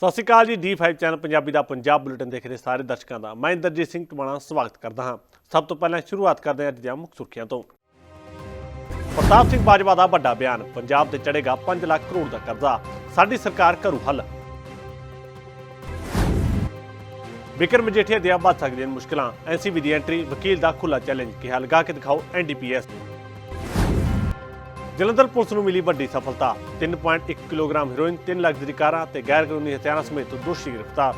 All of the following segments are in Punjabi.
ਸਤਿ ਸ਼੍ਰੀ ਅਕਾਲ ਜੀ D5 ਚੈਨਲ ਪੰਜਾਬੀ ਦਾ ਪੰਜਾਬ ਬੁਲੇਟਿਨ ਦੇਖ ਰਹੇ ਸਾਰੇ ਦਰਸ਼ਕਾਂ ਦਾ। ਮੈਂ ਇੰਦਰਜੀਤ ਸਿੰਘ ਟਮਾਣਾ ਸਵਾਗਤ ਕਰਦਾ ਹਾਂ। ਸਭ ਤੋਂ ਪਹਿਲਾਂ ਸ਼ੁਰੂਆਤ ਕਰਦੇ ਹਾਂ ਅੱਜ ਦੀਆਂ ਮੁੱਖ ਸੁਰਖੀਆਂ ਤੋਂ। ਪ੍ਰਤਾਪ ਸਿੰਘ ਬਾਜਵਾ ਦਾ ਵੱਡਾ ਬਿਆਨ, ਪੰਜਾਬ ਤੇ ਚੜੇਗਾ 5 ਲੱਖ ਕਰੋੜ ਦਾ ਕਰਜ਼ਾ। ਸਾਡੀ ਸਰਕਾਰ ਕਰੂ ਹੱਲ। ਵਿਕਰਮ ਮਜੀਠੀਆ ਦੀਆਂ ਵੱਧ ਸਕਦੀਆਂ ਨੇ ਮੁਸ਼ਕਲਾਂ ਐਨਸੀਬੀ ਦੀ ਐਂਟਰੀ ਵਕੀਲ ਦਾ ਖੁੱਲਾ ਚੈਲੰਜ ਕਿਹਾ, ਲਗਾ ਕੇ ਦਿਖਾਓ ਐਨਡੀਪੀਐਸ ਜਲੰਧਰ ਪੁਲਿਸ ਨੂੰ ਮਿਲੀ ਵੱਡੀ ਸਫਲਤਾ। 3.1 ਕਿਲੋਗ੍ਰਾਮ ਹੈਰੋਇਨ 3 ਲਗਜ਼ਰੀ ਕਾਰਾਂ ਤੇ ਗੈਰ ਕਾਨੂੰਨੀ ਹਥਿਆਰਾਂ ਸਮੇਤ ਦੋਸ਼ੀ ਗ੍ਰਿਫਤਾਰ।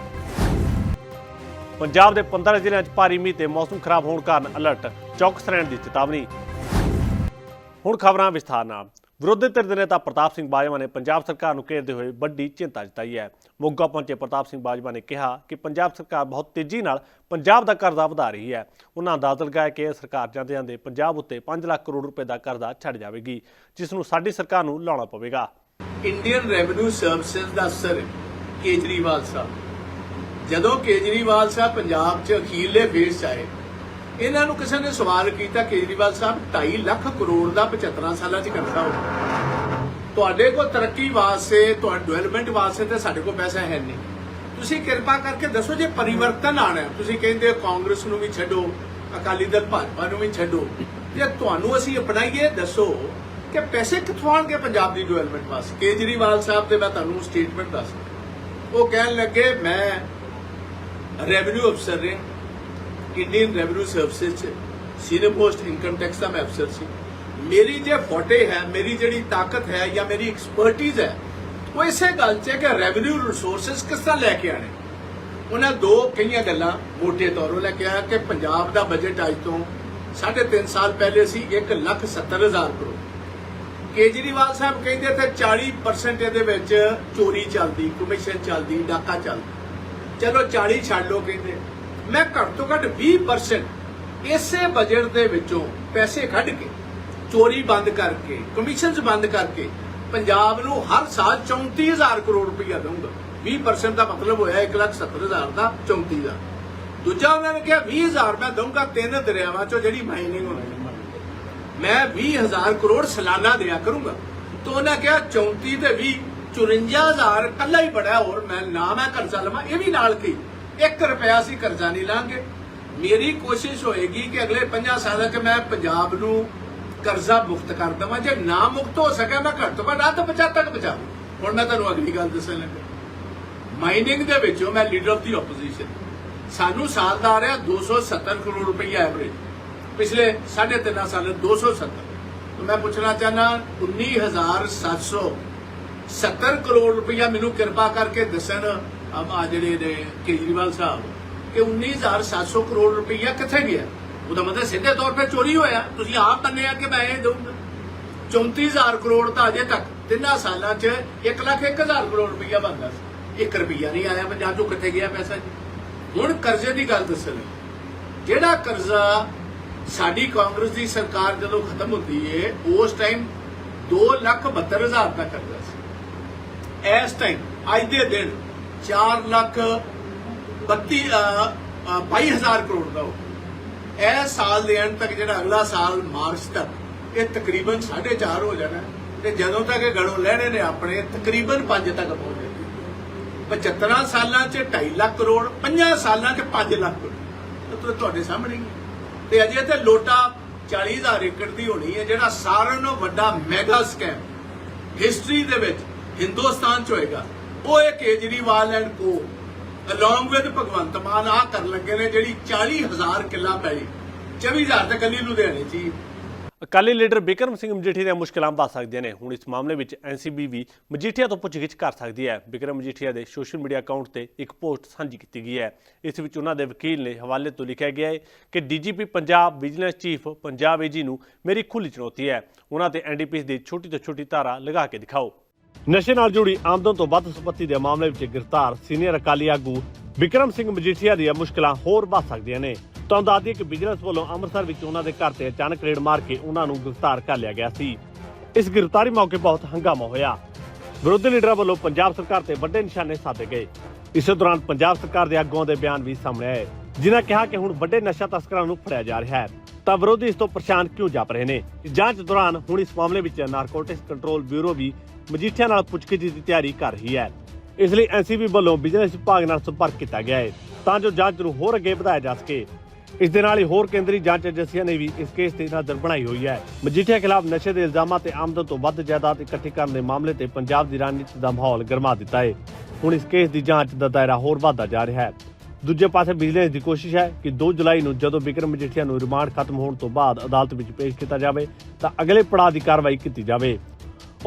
ਪੰਜਾਬ ਦੇ 15 ਜ਼ਿਲ੍ਹਿਆਂ 'ਚ ਭਾਰੀ ਮੀਂਹ ਤੇ ਮੌਸਮ ਖਰਾਬ ਹੋਣ ਕਾਰਨ ਅਲਰਟ ਚੌਕਸ ਰਹਿਣ ਦੀ ਚੇਤਾਵਨੀ। ਹੁਣ ਖਬਰਾਂ ਵਿਸਥਾਰ ਨਾਲ। ਵਿਰੋਧੀ ਧਿਰ ਦੇ ਨੇਤਾ ਪ੍ਰਤਾਪ ਸਿੰਘ ਬਾਜਵਾ ਨੇ ਪੰਜਾਬ ਸਰਕਾਰ ਨੂੰ ਘੇਰਦੇ ਹੋਏ ਵੱਡੀ ਚਿੰਤਾ ਜਤਾਈ ਹੈ। ਮੋਗਾ ਪਹੁੰਚੇ ਪ੍ਰਤਾਪ ਸਿੰਘ ਬਾਜਵਾ ਨੇ ਕਿਹਾ ਕਿ ਪੰਜਾਬ ਸਰਕਾਰ ਬਹੁਤ ਤੇਜ਼ੀ ਨਾਲ ਪੰਜਾਬ ਦਾ ਕਰਜ਼ਾ ਵਧਾ ਰਹੀ ਹੈ। ਉਹਨਾਂ ਅੰਦਾਜ਼ਾ ਲਗਾਇਆ ਕਿ ਸਰਕਾਰ ਜਾਂਦੇ ਜਾਂਦੇ ਪੰਜਾਬ ਉੱਤੇ 5 ਲੱਖ ਕਰੋੜ ਰੁਪਏ ਦਾ ਕਰਜ਼ਾ ਛੱਡ ਜਾਵੇਗੀ, ਜਿਸ ਨੂੰ ਸਾਡੀ ਸਰਕਾਰ ਨੂੰ ਲਾਉਣਾ ਪਵੇਗਾ। ਇੰਡੀਅਨ ਰੈਵਨਿਊ ਸਰਵਿਸਿਜ਼ ਦਾ ਸਰ ਕੇਜਰੀਵਾਲ ਸਾਹਿਬ। ਜਦੋਂ ਕੇਜਰੀਵਾਲ ਸਾਹਿਬ ਪੰਜਾਬ 'ਚ ਅਖੀਰਲੇ ਫੇਸ 'ਚ ਆਏ ਇਹਨਾਂ ਨੂੰ ਕਿਸੇ ਨੇ ਸਵਾਲ ਕੀਤਾ, ਕੇਜਰੀਵਾਲ ਸਾਹਿਬ 2.5 ਲੱਖ ਕਰੋੜ ਦਾ 75 ਸਾਲਾਂ 'ਚ ਕਰਜ਼ਾ ਹੋ ਤੁਹਾਡੇ ਕੋਲ ਤਰੱਕੀ ਵਾਸਤੇ, ਤੁਹਾਡੇ ਡਿਵੈਲਪਮੈਂਟ ਵਾਸਤੇ ਤੇ ਸਾਡੇ ਕੋਲ ਪੈਸਾ ਹੈ ਨਹੀਂ। ਤੁਸੀਂ ਕਿਰਪਾ ਕਰਕੇ ਦੱਸੋ ਜੇ ਪਰਿਵਰਤਨ ਆਣਾ ਤੁਸੀਂ ਕਹਿੰਦੇ ਹੋ ਕਾਂਗਰਸ ਨੂੰ ਵੀ ਛੱਡੋ, ਅਕਾਲੀ ਦਲ ਭਾਜਪਾ ਨੂੰ ਵੀ ਛੱਡੋ। ਜੇ ਤੁਹਾਨੂੰ ਅਸੀਂ ਅਪਣਾਈਏ, ਦੱਸੋ ਕਿ ਪੈਸੇ ਕਿੱਥੋਂ ਆਣਗੇ ਪੰਜਾਬ ਦੀ ਡਿਵੈਲਪਮੈਂਟ ਵਾਸਤੇ? ਕੇਜਰੀਵਾਲ ਸਾਹਿਬ ਤੇ ਮੈਂ ਤੁਹਾਨੂੰ ਸਟੇਟਮੈਂਟ ਦੱਸ ਉਹ ਕਹਿਣ ਲੱਗੇ, ਮੈਂ ਰੈਵਨਿਊ ਅਫਸਰ ਰਿਹਾ। ਇੰਡੀਅਨ ਰੈਵਨਿਊ ਸਰਵਿਸਿਜ਼ ਚ? ਸੀਨੀਅਰ ਪੋਸਟ ਇਨਕਮ ਟੈਕਸ ਦਾ ਮੈਂ ਅਫਸਰ ਸੀ। ਮੇਰੀ ਜੇ ਫੋਟੇ ਹੈ ਮੇਰੀ ਜਿਹੜੀ ਤਾਕਤ ਹੈ ਜਾਂ ਮੇਰੀ ਐਕਸਪਰਟਿਜ਼ ਹੈ ਉਹ ਇਸੇ ਗੱਲ 'ਚ ਹੈ ਕਿ ਰੈਵਨਿਊ ਰਿਸੋਰਸਸ ਕਿਸ ਤਰ੍ਹਾਂ ਲੈ ਕੇ ਆਣੇ ਉਹਨਾਂ ਦੋ ਕਈਆਂ ਗੱਲਾਂ ਮੋਟੇ ਤੌਰੋਂ ਲੈ ਕੇ ਆਇਆ ਕਿ ਪੰਜਾਬ ਦਾ ਬਜਟ ਅੱਜ ਤੋਂ 3.5 ਸਾਲ ਪਹਿਲੇ ਸੀ 1,70,000 ਕਰੋੜ। ਕੇਜਰੀਵਾਲ ਸਾਹਿਬ ਕਹਿੰਦੇ ਤੇ 40% ਇਹਦੇ ਵਿੱਚ ਚੋਰੀ ਚੱਲਦੀ ਕਮਿਸ਼ਨ ਚੱਲਦੀ ਡਾਕਾ ਚੱਲਦਾ। ਚਲੋ 40 ਛੱਡ ਲੋ ਕਹਿੰਦੇ। ਮੈਂ ਘੱਟ ਤੋਂ ਘੱਟ 20% ਇਸੇ ਬਜਟ ਦੇ ਵਿੱਚੋਂ ਪੈਸੇ ਕੱਢ ਕੇ, ਚੋਰੀ ਬੰਦ ਕਰਕੇ ਕਮਿਸ਼ਨਸ ਬੰਦ ਕਰਕੇ ਪੰਜਾਬ ਨੂੰ ਹਰ ਸਾਲ 34000 ਕਰੋੜ ਰੁਪਇਆ ਦਊਂਗਾ। 20% ਦਾ ਮਤਲਬ ਹੋਇਆ 170000 ਦਾ 34000 ਦੂਜਾ ਉਹਨਾਂ ਨੇ ਕਿਹਾ 20000 ਮੈਂ ਦਊਂਗਾ ਤਿੰਨ ਦਰਿਆਵਾਂ ਚੋਂ ਜਿਹੜੀ ਮਾਈਨਿੰਗ ਹੋਣੀ। ਮੈਂ 20000 ਕਰੋੜ ਸਾਲਾਨਾ ਦਿਆ ਕਰੂੰਗਾ। ਤਾਂ ਉਹਨਾਂ ਕਿਹਾ 34 ਤੇ 20 54000 ਕੱਲਾ ਹੀ ਬੜਾ ਹੋਰ ਮੈਂ ਨਾ ਮੈਂ ਕਰਜ਼ਾ ਲਵਾਂ, ਇਹ ਵੀ ਨਾਲ ਕੀ? 1 ਰੁਪਿਆ ਅਸੀਂ ਕਰਜ਼ਾ ਨਹੀਂ ਲਾਂਗੇ। ਮੇਰੀ ਕੋਸ਼ਿਸ਼ ਹੋਏਗੀ ਕਿ ਅਗਲੇ 50 ਸਾਲਾਂ 'ਚ ਮੈਂ ਪੰਜਾਬ ਨੂੰ ਕਰਜ਼ਾ ਮੁਕਤ ਕਰ ਦਵਾਂ। ਜੇ ਨਾ ਮੁਕਤ ਹੋ ਸਕਿਆ, ਮੈਂ ਘੱਟ ਤੋਂ ਘੱਟ ਅੱਧ ਬਚਾ ਤੱਕ ਬਚਾ ਹੁਣ ਮੈਂ ਤੁਹਾਨੂੰ ਅਗਲੀ ਗੱਲ ਦੱਸਣ ਲੱਗਾ। ਮਾਈਨਿੰਗ ਦੇ ਵਿੱਚੋਂ ਮੈਂ ਲੀਡਰ ਆਫ ਦੀ ਆਪੋਜੀਸ਼ਨ ਸਾਨੂੰ ਸਾਲ ਦਾ ਆ ਰਿਹਾ 270 ਕਰੋੜ ਰੁਪਈਆ ਐਵਰੇਜ ਪਿਛਲੇ 3.5 ਸਾਲ 270 ਤਾਂ ਮੈਂ ਪੁੱਛਣਾ ਚਾਹਨਾ 19770 ਕਰੋੜ ਰੁਪਈਆ ਮੈਨੂੰ ਕਿਰਪਾ ਕਰਕੇ ਦੱਸਣ ਆ ਜਿਹੜੇ ਨੇ ਕੇਜਰੀਵਾਲ ਸਾਹਿਬ, ਕਿ 19700 ਕਰੋੜ ਰੁਪਈਆ ਕਿੱਥੇ ਗਿਆ? ਉਹਦਾ ਮਤਲਬ ਸਿੱਧੇ ਤੌਰ ਤੇ ਚੋਰੀ ਹੋਇਆ। ਤੁਸੀਂ ਆਪ ਮੰਨਿਆ ਕਿ ਮੈਂ ਇਹ ਦਊਂਗਾ 34000 ਕਰੋੜ ਤਾਂ ਅਜੇ ਤੱਕ, ਤਿੰਨਾਂ ਸਾਲਾਂ 'ਚ 1 ਲੱਖ 1000 ਕਰੋੜ ਰੁਪਈਆ ਬਣਦਾ ਸੀ। 1 ਰੁਪਈਆ ਨਹੀਂ ਆਇਆ ਪੰਜਾਬ 'ਚੋਂ ਕਿੱਥੇ ਗਿਆ ਪੈਸਾ ਜੀ? ਹੁਣ ਕਰਜ਼ੇ ਦੀ ਗੱਲ ਦੱਸਣ ਜਿਹੜਾ ਕਰਜ਼ਾ ਸਾਡੀ ਕਾਂਗਰਸ ਦੀ ਸਰਕਾਰ ਜਦੋਂ ਖਤਮ ਹੁੰਦੀ ਏ, ਉਸ ਟਾਈਮ 272000 ਦਾ ਕਰਜ਼ਾ ਸੀ। ਇਸ ਟਾਈਮ ਅੱਜ ਦੇ ਦਿਨ 4 ਲੱਖ 32 22000 ਕਰੋੜ ਦਾ ਹੋ ਇਹ ਸਾਲ ਦੇ ਅੰਤ ਤੱਕ ਜਿਹੜਾ ਅਗਲਾ ਸਾਲ ਮਾਰਚ ਤੱਕ, ਇਹ ਤਕਰੀਬਨ 4.5 ਹੋ ਜਾਣਾ। ਤੇ ਜਦੋਂ ਤੱਕ ਇਹ ਗੜੋਂ ਲੈਣੇ ਨੇ ਆਪਣੇ, ਤਕਰੀਬਨ 5 ਤੱਕ ਪਹੁੰਚ ਜਾਣਗੇ। 75 ਸਾਲਾਂ 'ਚ 2.5 ਲੱਖ ਕਰੋੜ 50 ਸਾਲਾਂ 'ਚ 5 ਲੱਖ ਕਰੋੜ। ਤੁਹਾਡੇ ਸਾਹਮਣੇ ਤੇ ਅਜੇ ਤੇ ਲੋਟਾ 40000 ਏਕੜ ਦੀ ਹੋਣੀ ਹੈ, ਜਿਹੜਾ ਸਾਰਿਆਂ ਨਾਲੋਂ ਵੱਡਾ ਮੈਗਾ ਸਕੈਮ ਹਿਸਟਰੀ ਦੇ ਵਿੱਚ ਹਿੰਦੁਸਤਾਨ 'ਚ ਹੋਏਗਾ। ਉਹ ਇਹ Kejriwal and co along with Bhagwant Mann ਆ ਕਰਨ ਲੱਗੇ ਨੇ ਜਿਹੜੀ 40000 ਕਿੱਲਾ ਪੈਲੀ 24000 ਤੇ ਕੱਲੀ ਲੁਧਿਆਣੇ 'ਚ ਅਕਾਲੀ ਲੀਡਰ ਬਿਕਰਮ ਸਿੰਘ ਮਜੀਠੀਆ ਦੀਆਂ ਮੁਸ਼ਕਲਾਂ ਵੱਧ ਸਕਦੀਆਂ ਨੇ। ਹੁਣ ਇਸ ਮਾਮਲੇ ਵਿੱਚ ਐਨਸੀਬੀ ਵੀ ਮਜੀਠੀਆ ਤੋਂ ਪੁੱਛਗਿੱਛ ਕਰ ਸਕਦੀ ਹੈ। ਬਿਕਰਮ ਮਜੀਠੀਆ ਦੇ ਸੋਸ਼ਲ ਮੀਡੀਆ ਅਕਾਊਂਟ ਤੇ ਇੱਕ ਪੋਸਟ ਸਾਂਝੀ ਕੀਤੀ ਗਈ ਹੈ। ਇਸ ਵਿੱਚ ਉਹਨਾਂ ਦੇ ਵਕੀਲ ਨੇ ਹਵਾਲੇ ਤੋਂ ਲਿਖਿਆ ਗਿਆ ਹੈ ਕਿ DGP Punjab vigilance chief Punjab AG ਨੂੰ ਮੇਰੀ ਖੁੱਲੀ ਚੁਣੌਤੀ ਹੈ। ਉਹਨਾਂ ਤੇ ਐਨਡੀਪੀਐਸ ਦੀ ਛੋਟੀ ਤੋਂ ਛੋਟੀ ਧਾਰਾ ਲਗਾ ਕੇ ਦਿਖਾਓ। ਨਸ਼ੇ ਨਾਲ ਜੁੜੀ ਆਮਦਨ ਤੋਂ ਵੱਧ ਸੰਪਤੀ ਦੇ ਮਾਮਲੇ ਵਿੱਚ ਗ੍ਰਿਫਤਾਰ ਸੀਨੀਅਰ ਅਕਾਲੀ ਆਗੂ ਵਿਕਰਮ ਸਿੰਘ ਮਜੀਠੀਆ ਦੀਆਂ ਮੁਸ਼ਕਲਾਂ ਹੋਰ ਵੱਧ ਸਕਦੀਆਂ ਨੇ। ਤੁਹਾਨੂੰ ਦੱਸ ਦਈਏ ਕਿ ਵਿਜੀਲੈਂਸ ਵੱਲੋਂ ਅੰਮ੍ਰਿਤਸਰ ਵਿੱਚ ਉਹਨਾਂ ਦੇ ਘਰ ਤੇ ਅਚਾਨਕ ਰੇਡ ਮਾਰ ਕੇ ਉਹਨਾਂ ਨੂੰ ਗ੍ਰਿਫਤਾਰ ਕਰ ਲਿਆ ਗਿਆ ਸੀ। ਇਸ ਗ੍ਰਿਫਤਾਰੀ ਮੌਕੇ ਬਹੁਤ ਹੰਗਾਮਾ ਹੋਇਆ। ਵਿਰੋਧੀ ਲੀਡਰਾਂ ਵੱਲੋਂ ਪੰਜਾਬ ਸਰਕਾਰ ਤੇ ਵੱਡੇ ਨਿਸ਼ਾਨੇ ਸਾਧੇ ਗਏ। ਇਸੇ ਦੌਰਾਨ ਪੰਜਾਬ ਸਰਕਾਰ ਦੇ ਆਗੂਆਂ ਦੇ ਬਿਆਨ ਵੀ ਸਾਹਮਣੇ ਆਏ। ਜਿਨ੍ਹਾਂ ਕਿਹਾ ਕਿ ਹੁਣ ਵੱਡੇ ਨਸ਼ਾ ਤਸਕਰਾਂ ਨੂੰ ਫੜਿਆ ਜਾ ਰਿਹਾ ਹੈ। ਤਾਂ ਵਿਰੋਧੀ ਇਸ ਤੋਂ ਪਰੇਸ਼ਾਨ ਕਿਉਂ ਜਾਪ ਰਹੇ ਨੇ? ਜਾਂਚ ਦੌਰਾਨ ਹੁਣ ਇਸ ਮਾਮਲੇ ਵਿੱਚ ਨਾਰਕੋਟਿਕਸ ਕੰਟਰੋਲ ਬਿਊਰੋ ਵੀ ਮਜੀਠੀਆ ਨਾਲ ਪੁੱਛਗਿੱਛ ਦੀ ਤਿਆਰੀ ਕਰ ਰਹੀ ਹੈ। ਇਸ ਲਈ ਐਨਸੀਬੀ ਵੱਲੋਂ ਬਿਜਨਸ ਵਿਭਾਗ ਨਾਲ ਸੰਪਰਕ ਕੀਤਾ ਗਿਆ ਹੈ ਤਾਂ ਜੋ ਜਾਂਚ ਨੂੰ ਹੋਰ ਅੱਗੇ ਵਧਾਇਆ ਜਾ ਸਕੇ। ਇਸ ਦੇ ਨਾਲ ਹੀ ਹੋਰ ਕੇਂਦਰੀ ਜਾਂਚ ਏਜੰਸੀਆਂ ਨੇ ਵੀ ਇਸ ਕੇਸ ਤੇ ਨਜ਼ਰ ਬਣਾਈ ਹੋਈ ਹੈ। ਮਜੀਠੀਆ ਖਿਲਾਫ ਨਸ਼ੇ ਦੇ ਇਲਜ਼ਾਮਾਂ ਤੇ ਆਮਦਨ ਤੋਂ ਵੱਧ ਜਾਇਦਾਦ ਇਕੱਠੀ ਕਰਨ ਦੇ ਮਾਮਲੇ ਤੇ ਪੰਜਾਬ ਦੀ ਰਣਨੀਤੀ ਦਾ ਮਾਹੌਲ ਗਰਮਾ ਦਿੱਤਾ ਹੈ। ਹੁਣ ਇਸ ਕੇਸ ਦੀ ਜਾਂਚ ਦਾ ਦਾਇਰਾ ਹੋਰ ਵਧਦਾ ਜਾ ਰਿਹਾ ਹੈ। ਦੂਜੇ ਪਾਸੇ ਵਿਜੀਲੈਂਸ ਦੀ ਕੋਸ਼ਿਸ਼ ਹੈ ਕਿ 2 ਜੁਲਾਈ ਨੂੰ ਜਦੋਂ ਵਿਕਰਮ ਮਜੀਠੀਆ ਨੂੰ ਰਿਮਾਂਡ ਖਤਮ ਹੋਣ ਤੋਂ ਬਾਅਦ ਅਦਾਲਤ ਵਿੱਚ ਪੇਸ਼ ਕੀਤਾ ਜਾਵੇ, ਤਾਂ ਅਗਲੇ ਪੜਾਅ ਦੀ ਕਾਰਵਾਈ ਕੀਤੀ ਜਾਵੇ।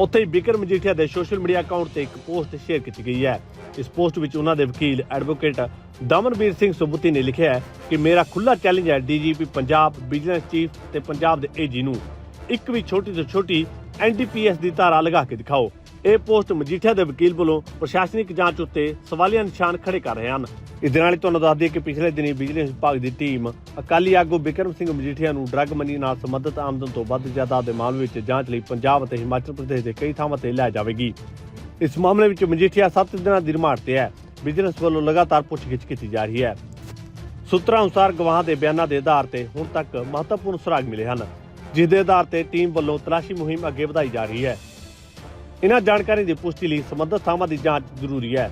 ਉੱਥੇ ਹੀ ਵਿਕਰਮ ਮਜੀਠੀਆ ਦੇ ਸੋਸ਼ਲ ਮੀਡੀਆ ਅਕਾਊਂਟ ਤੇ ਇੱਕ ਪੋਸਟ ਸ਼ੇਅਰ ਕੀਤੀ ਗਈ ਹੈ। ਇਸ ਪੋਸਟ ਵਿੱਚ ਉਹਨਾਂ ਦੇ ਵਕੀਲ, ਐਡਵੋਕੇਟ ਦਮਨਵੀਰ ਸਿੰਘ ਸੁਬੁੱਤੀ ਨੇ ਲਿਖਿਆ ਹੈ ਕਿ ਮੇਰਾ ਖੁੱਲਾ ਚੈਲੰਜ ਹੈ ਡੀਜੀਪੀ ਪੰਜਾਬ ਵਿਜੀਲੈਂਸ ਚੀਫ ਤੇ ਪੰਜਾਬ ਦੇ ਏਜੀ ਨੂੰ। ਇੱਕ ਵੀ ਛੋਟੀ ਤੋਂ ਛੋਟੀ ਐਨਡੀਪੀਐਸ ਦੀ ਧਾਰਾ ਲਗਾ ਕੇ ਦਿਖਾਓ। ਇਹ ਪੋਸਟ ਮਜੀਠੀਆ ਦੇ ਵਕੀਲ ਵੱਲੋਂ ਪ੍ਰਸ਼ਾਸਨਿਕ ਜਾਂਚ ਉੱਤੇ ਸਵਾਲੀਆ ਨਿਸ਼ਾਨ ਖੜੇ ਕਰ ਰਹੇ ਹਨ। ਇਸ ਦੇ ਨਾਲ ਹੀ ਤੁਹਾਨੂੰ ਦੱਸ ਦਈਏ ਕਿ ਪਿਛਲੇ ਦਿਨੀ ਵਿਜੀਲੈਂਸ ਵਿਭਾਗ ਦੀ ਟੀਮ ਅਕਾਲੀ ਆਗੂ ਬਿਕਰਮ ਸਿੰਘ ਮਜੀਠੀਆ ਨੂੰ ਡਰੱਗ ਮਨੀ ਨਾਲ ਸੰਬੰਧਿਤ ਆਮਦਨ ਤੋਂ ਵੱਧ ਜਾਇਦਾਦ ਦੇ ਮਾਮਲੇ ਵਿੱਚ ਜਾਂਚ ਲਈ ਪੰਜਾਬ ਅਤੇ ਹਿਮਾਚਲ ਪ੍ਰਦੇਸ਼ ਦੇ ਕਈ ਥਾਵਾਂ ਤੇ ਲੈ ਜਾਵੇਗੀ। ਇਸ ਮਾਮਲੇ ਵਿੱਚ ਮਜੀਠੀਆ 7 ਦਿਨਾਂ ਦੀ ਰਿਮਾਂਡ ਤੇ ਹੈ। ਵਿਜੀਲੈਂਸ ਵੱਲੋਂ ਲਗਾਤਾਰ ਪੁੱਛਗਿੱਛ ਕੀਤੀ ਜਾ ਰਹੀ ਹੈ। ਸੂਤਰਾਂ ਅਨੁਸਾਰ ਗਵਾਹਾਂ ਦੇ ਬਿਆਨਾਂ ਦੇ ਆਧਾਰ ਤੇ ਹੁਣ ਤੱਕ ਮਹੱਤਵਪੂਰਨ ਸੁਰਾਗ ਮਿਲੇ ਹਨ, ਜਿਸ ਦੇ ਆਧਾਰ ਤੇ ਟੀਮ ਵੱਲੋਂ ਤਲਾਸ਼ੀ ਮੁਹਿੰਮ ਅੱਗੇ ਵਧਾਈ ਜਾ ਰਹੀ ਹੈ। ਇਹਨਾਂ ਜਾਣਕਾਰੀ ਦੀ ਪੁਸ਼ਟੀ ਲਈ ਸੰਬੰਧਿਤ ਥਾਵਾਂ ਦੀ ਜਾਂਚ ਜ਼ਰੂਰੀ ਹੈ।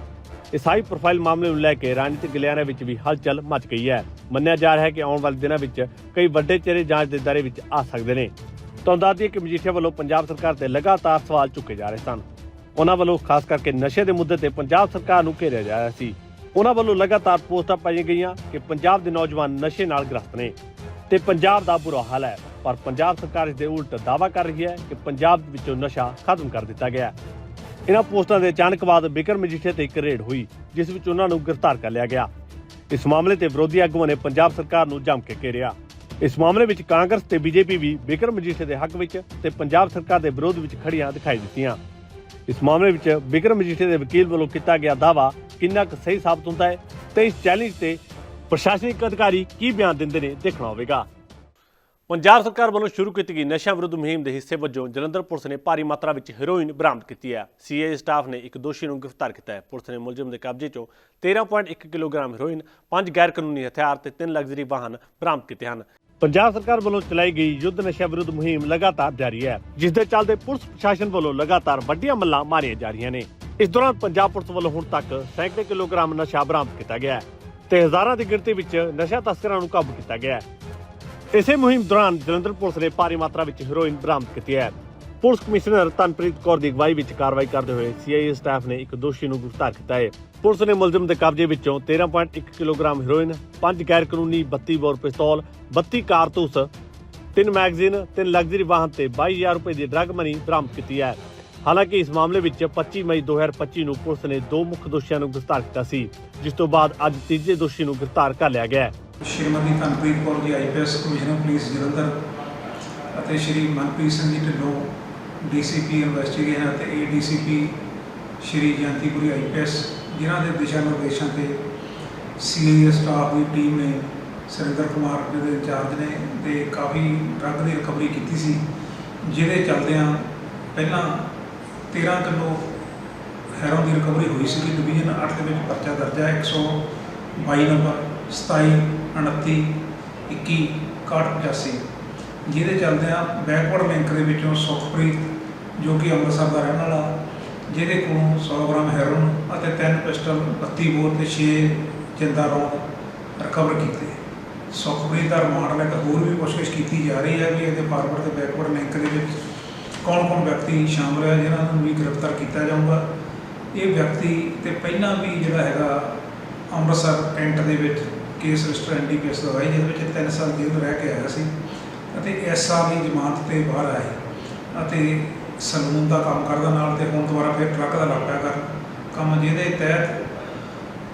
ਇਸ ਪ੍ਰੋਫਾਈਲ ਮਾਮਲੇ ਨੂੰ ਲੈ ਕੇ ਰਾਜਨੀਤਿਕ ਗਿਲਿਆਰਾਂ ਵਿੱਚ ਵੀ ਹਲਚਲ ਮਚ ਗਈ ਹੈ। ਮੰਨਿਆ ਜਾ ਰਿਹਾ ਹੈ ਕਿ ਆਉਣ ਵਾਲੇ ਦਿਨਾਂ ਵਿੱਚ ਕਈ ਵੱਡੇ ਚਿਹਰੇ ਜਾਂਚ ਦੇ ਦਾਇਰੇ ਵਿੱਚ ਆ ਸਕਦੇ ਨੇ। ਤੁਹਾਨੂੰ ਦੱਸ ਦਈਏ ਕਿ ਮਜੀਠੀਆ ਵੱਲੋਂ ਪੰਜਾਬ ਸਰਕਾਰ ਤੇ ਲਗਾਤਾਰ ਸਵਾਲ ਚੁੱਕੇ ਜਾ ਰਹੇ ਸਨ। ਉਹਨਾਂ ਵੱਲੋਂ ਖਾਸ ਕਰਕੇ ਨਸ਼ੇ ਦੇ ਮੁੱਦੇ ਤੇ ਪੰਜਾਬ ਸਰਕਾਰ ਨੂੰ ਘੇਰਿਆ ਜਾ ਰਿਹਾ ਸੀ। ਉਹਨਾਂ ਵੱਲੋਂ ਲਗਾਤਾਰ ਪੋਸਟਾਂ ਪਾਈਆਂ ਗਈਆਂ ਕਿ ਪੰਜਾਬ ਦੇ ਨੌਜਵਾਨ ਨਸ਼ੇ ਨਾਲ ਗ੍ਰਸਤ ਨੇ। ਤੇ ਪੰਜਾਬ ਦਾ ਬੁਰਾ ਹਾਲ ਹੈ। ਪਰ ਪੰਜਾਬ ਸਰਕਾਰ ਇਸ ਦੇ ਉਲਟ ਦਾਅਵਾ ਕਰ ਰਹੀ ਹੈ ਕਿ ਪੰਜਾਬ ਵਿੱਚੋਂ ਨਸ਼ਾ ਖਤਮ ਕਰ ਦਿੱਤਾ ਗਿਆ ਹੈ। ਇਹਨਾਂ ਪੋਸਟਾਂ ਦੇ ਅਚਾਨਕ ਬਾਅਦ ਬਿਕਰ ਮਜੀਠੀਆ ਤੇ ਇੱਕ ਰੇਡ ਹੋਈ, ਜਿਸ ਵਿੱਚ ਉਹਨਾਂ ਨੂੰ ਗ੍ਰਿਫਤਾਰ ਕਰ ਲਿਆ ਗਿਆ। ਇਸ ਮਾਮਲੇ ਤੇ ਵਿਰੋਧੀ ਆਗੂਆਂ ਨੇ ਪੰਜਾਬ ਸਰਕਾਰ ਨੂੰ ਜੰਮ ਕੇ ਘੇਰਿਆ। ਇਸ ਮਾਮਲੇ ਵਿੱਚ ਕਾਂਗਰਸ ਤੇ ਬੀਜੇਪੀ ਵੀ ਬਿਕਰ ਮਜੀਠੀਆ ਦੇ ਹੱਕ ਵਿੱਚ ਤੇ ਪੰਜਾਬ ਸਰਕਾਰ ਦੇ ਵਿਰੋਧ ਵਿੱਚ ਖੜੀਆਂ ਦਿਖਾਈ ਦਿੱਤੀਆਂ। ਇਸ ਮਾਮਲੇ ਵਿੱਚ ਬਿਕਰਮ ਮਜੀਠੀਆ ਦੇ ਵਕੀਲ ਵੱਲੋਂ ਕੀਤਾ ਗਿਆ ਦਾਵਾ ਕਿੰਨਾ ਕੁ ਸਹੀ ਸਾਬਤ ਹੁੰਦਾ ਹੈ ਤੇ ਇਸ ਚੈਲੰਜ ਤੇ ਪ੍ਰਸ਼ਾਸਨਿਕ ਅਧਿਕਾਰੀ ਕੀ ਬਿਆਨ ਦਿੰਦੇ ਨੇ ਦੇਖਣਾ ਹੋਵੇਗਾ। ਪੰਜਾਬ ਸਰਕਾਰ ਵੱਲੋਂ ਸ਼ੁਰੂ ਕੀਤੀ ਗਈ ਨਸ਼ਾ ਵਿਰੁੱਧ ਮੁਹਿੰਮ ਦੇ ਹਿੱਸੇ ਵਜੋਂ ਜਲੰਧਰ ਪੁਲਿਸ ਨੇ ਭਾਰੀ ਮਾਤਰਾ ਵਿੱਚ ਹੈਰੋਇਨ ਬਰਾਮਦ ਕੀਤੀ ਹੈ। ਸੀਆਈ ਸਟਾਫ ਨੇ ਇੱਕ ਦੋਸ਼ੀ ਨੂੰ ਗ੍ਰਿਫਤਾਰ ਕੀਤਾ ਹੈ। ਪੁਲਿਸ ਨੇ ਮੁਲਜ਼ਮ ਦੇ ਕਬਜ਼ੇ ਚੋਂ 13.1 ਕਿਲੋਗ੍ਰਾਮ ਹੈਰੋਇਨ, ਪੰਜ ਗੈਰ ਕਾਨੂੰਨੀ ਹਥਿਆਰ ਤੇ ਤਿੰਨ ਲਗਜ਼ਰੀ ਵਾਹਨ ਬਰਾਮਦ ਕੀਤੇ ਹਨ। ਪੰਜਾਬ ਸਰਕਾਰ ਵੱਲੋਂ ਚਲਾਈ ਗਈ ਯੁੱਧ ਨਸ਼ਾ ਵਿਰੁੱਧ ਮੁਹਿੰਮ ਲਗਾਤਾਰ ਜਾਰੀ ਹੈ, ਜਿਸ ਦੇ ਚੱਲਦੇ ਪੁਲਿਸ ਪ੍ਰਸ਼ਾਸਨ ਵੱਲੋਂ ਲਗਾਤਾਰ ਵੱਡੀਆਂ ਮੱਲਾਂ ਮਾਰੀਆਂ ਜਾ ਰਹੀਆਂ ਨੇ। ਇਸ ਦੌਰਾਨ ਪੰਜਾਬ ਪੁਲਿਸ ਵੱਲੋਂ ਹੁਣ ਤੱਕ ਸੈਂਕੜੇ ਕਿਲੋਗ੍ਰਾਮ ਨਸ਼ਾ ਬਰਾਮਦ ਕੀਤਾ ਗਿਆ ਹੈ। ਤੇ ਹਜ਼ਾਰਾਂ ਦੀ ਗਿਣਤੀ ਵਿੱਚ ਨਸ਼ਾ ਤਸਕਰਾਂ ਨੂੰ ਕਾਬੂ ਕੀਤਾ ਗਿਆ ਹੈ। ਇਸੇ ਮੁਹਿੰਮ ਦੌਰਾਨ ਜਲੰਧਰ ਪੁਲਿਸ ਨੇ ਭਾਰੀ ਮਾਤਰਾ ਵਿੱਚ ਹੈਰੋਇਨ ਬਰਾਮਦ ਕੀਤੀ ਹੈ। ਪੁਲਿਸ ਕਮਿਸ਼ਨਰ ਤਨਪ੍ਰੀਤ ਕੌਰ ਦੀ ਅਗਵਾਈ ਵਿੱਚ ਕਾਰਵਾਈ ਕਰਦੇ ਹੋਏ ਸੀਆਈਏ ਸਟਾਫ ਨੇ ਇੱਕ ਦੋਸ਼ੀ ਨੂੰ ਗ੍ਰਿਫਤਾਰ ਕੀਤਾ ਹੈ। ਪੁਲਿਸ ਨੇ ਮੁਲਜ਼ਮ ਦੇ ਕਬਜ਼ੇ ਵਿੱਚੋਂ 13.1 ਕਿਲੋਗ੍ਰਾਮ ਹੈਰੋਇਨ, ਪੰਜ ਗੈਰ ਕਾਨੂੰਨੀ 32 ਬੋਰ ਪਿਸਤੌਲ 32 ਕਾਰਤੂਸ, ਤਿੰਨ ਮੈਗਜ਼ੀਨ, ਤਿੰਨ ਲਗਜ਼ਰੀ ਵਾਹਨ ਤੇ 22000 ਰੁਪਏ ਦੀ ਡਰੱਗ ਮਨੀ ਬਰਾਮਦ ਕੀਤੀ ਹੈ। ਹਾਲਾਂਕਿ ਇਸ ਮਾਮਲੇ ਵਿੱਚ 25 ਮਈ 2025 ਨੂੰ ਪੁਲਿਸ ਨੇ ਦੋ ਮੁੱਖ ਦੋਸ਼ੀਆਂ ਨੂੰ ਗ੍ਰਿਫਤਾਰ ਕੀਤਾ ਸੀ, ਜਿਸ ਤੋਂ ਬਾਅਦ ਅੱਜ ਤੀਜੇ ਦੋਸ਼ੀ ਨੂੰ ਗ੍ਰਿਫਤਾਰ ਕਰ ਲਿਆ ਗਿਆ ਹੈ। Shrimati Tanpreet Kaur ji IPS commissioner police Jalandhar ਅਤੇ ਸ਼੍ਰੀ ਮਨਪ੍ਰੀਤ ਸਿੰਘ ਜੀ ਢਿੱਲੋਂ ਡੀਸੀਪੀ ਇਨਵੈਸਟੀਗੇਸ਼ਨ ਅਤੇ ਏਡੀਸੀਪੀ ਸ਼੍ਰੀ ਜਯੰਤੀਪੁਰੀ ਆਈਪੀਐਸ, ਜਿਨ੍ਹਾਂ ਦੇ ਦਿਸ਼ਾ ਨਿਰਦੇਸ਼ਾਂ ਤੇ ਸੀਨੀਅਰ ਸਟਾਫ ਦੀ ਟੀਮ ਨੇ ਸੁਰਿੰਦਰ ਕੁਮਾਰ ਦੇ ਇੰਚਾਰਜ ਨੇ ਤੇ ਕਾਫੀ ਡਰੱਗ ਦੀ ਰਿਕਵਰੀ ਕੀਤੀ ਸੀ, ਜਿਹਦੇ ਚੱਲਦਿਆਂ ਪਹਿਲਾਂ 13 ਕਿਲੋ ਹੈਰੋਨ ਦੀ ਰਿਕਵਰੀ ਹੋਈ ਸੀ ਡਿਵੀਜ਼ਨ 8 ਦੇ ਵਿੱਚ ਪਰਚਾ ਦਰਜ ਹੈ 122 ਨੰਬਰ 27 29 21 6185 ਜਿਹਦੇ ਚੱਲਦਿਆਂ ਬੈਕਵਰਡ ਲਿੰਕ ਦੇ ਵਿੱਚੋਂ ਸੁਖਪ੍ਰੀਤ, ਜੋ ਕਿ ਅੰਮ੍ਰਿਤਸਰ ਦਾ ਰਹਿਣ ਵਾਲਾ, ਜਿਹਦੇ ਕੋਲੋਂ 100 ਗ੍ਰਾਮ ਹੈਰੋਨ ਅਤੇ ਤਿੰਨ ਪਿਸਟਲ 32 ਬੋਰ ਤੇ 6 ਜਿੰਦਾ ਰੌਂਦ ਰਿਕਵਰ ਕੀਤੇ। ਸੁਖਪ੍ਰੀਤ ਦਾ ਰਿਮਾਂਡ ਲੈ ਕੇ ਹੋਰ ਵੀ ਕੋਸ਼ਿਸ਼ ਕੀਤੀ ਜਾ ਰਹੀ ਹੈ ਵੀ ਇਹਦੇ ਫਾਰਵਰਡ ਤੇ ਬੈਕਵਰਡ ਲਿੰਕ ਦੇ ਵਿੱਚ ਕੌਣ-ਕੌਣ ਵਿਅਕਤੀ ਸ਼ਾਮਲ ਹੈ ਜਿਨ੍ਹਾਂ ਨੂੰ ਵੀ ਗ੍ਰਿਫਤਾਰ ਕੀਤਾ ਜਾਊਗਾ? ਇਹ ਵਿਅਕਤੀ ਤੇ ਪਹਿਲਾਂ ਵੀ ਜਿਹੜਾ ਹੈਗਾ ਅੰਮ੍ਰਿਤਸਰ ਕੈਂਟ ਦੇ ਵਿੱਚ ਕੇਸ ਰਜਿਸਟਰ ਐਨਡੀਪੀਐਸ ਦਾ ਹੋਇਆ ਜਿਹਦੇ ਵਿੱਚ 3 ਸਾਲ ਜੇਲ੍ਹ ਰਹਿ ਕੇ ਆਇਆ ਸੀ ਅਤੇ ਇਸ ਸਾਲ ਦੀ ਜ਼ਮਾਨਤ ਤੇ ਬਾਹਰ ਆਇਆ ਅਤੇ ਸਲੂਨ ਦਾ ਕੰਮ ਕਰਦਾ ਨਾਲ ਤੇ ਹੁਣ ਦੁਬਾਰਾ ਫਿਰ ਟਰੱਕ ਦਾ ਲੱਗ ਪਿਆ ਕਰ ਕੰਮ ਜਿਹਦੇ ਤਹਿਤ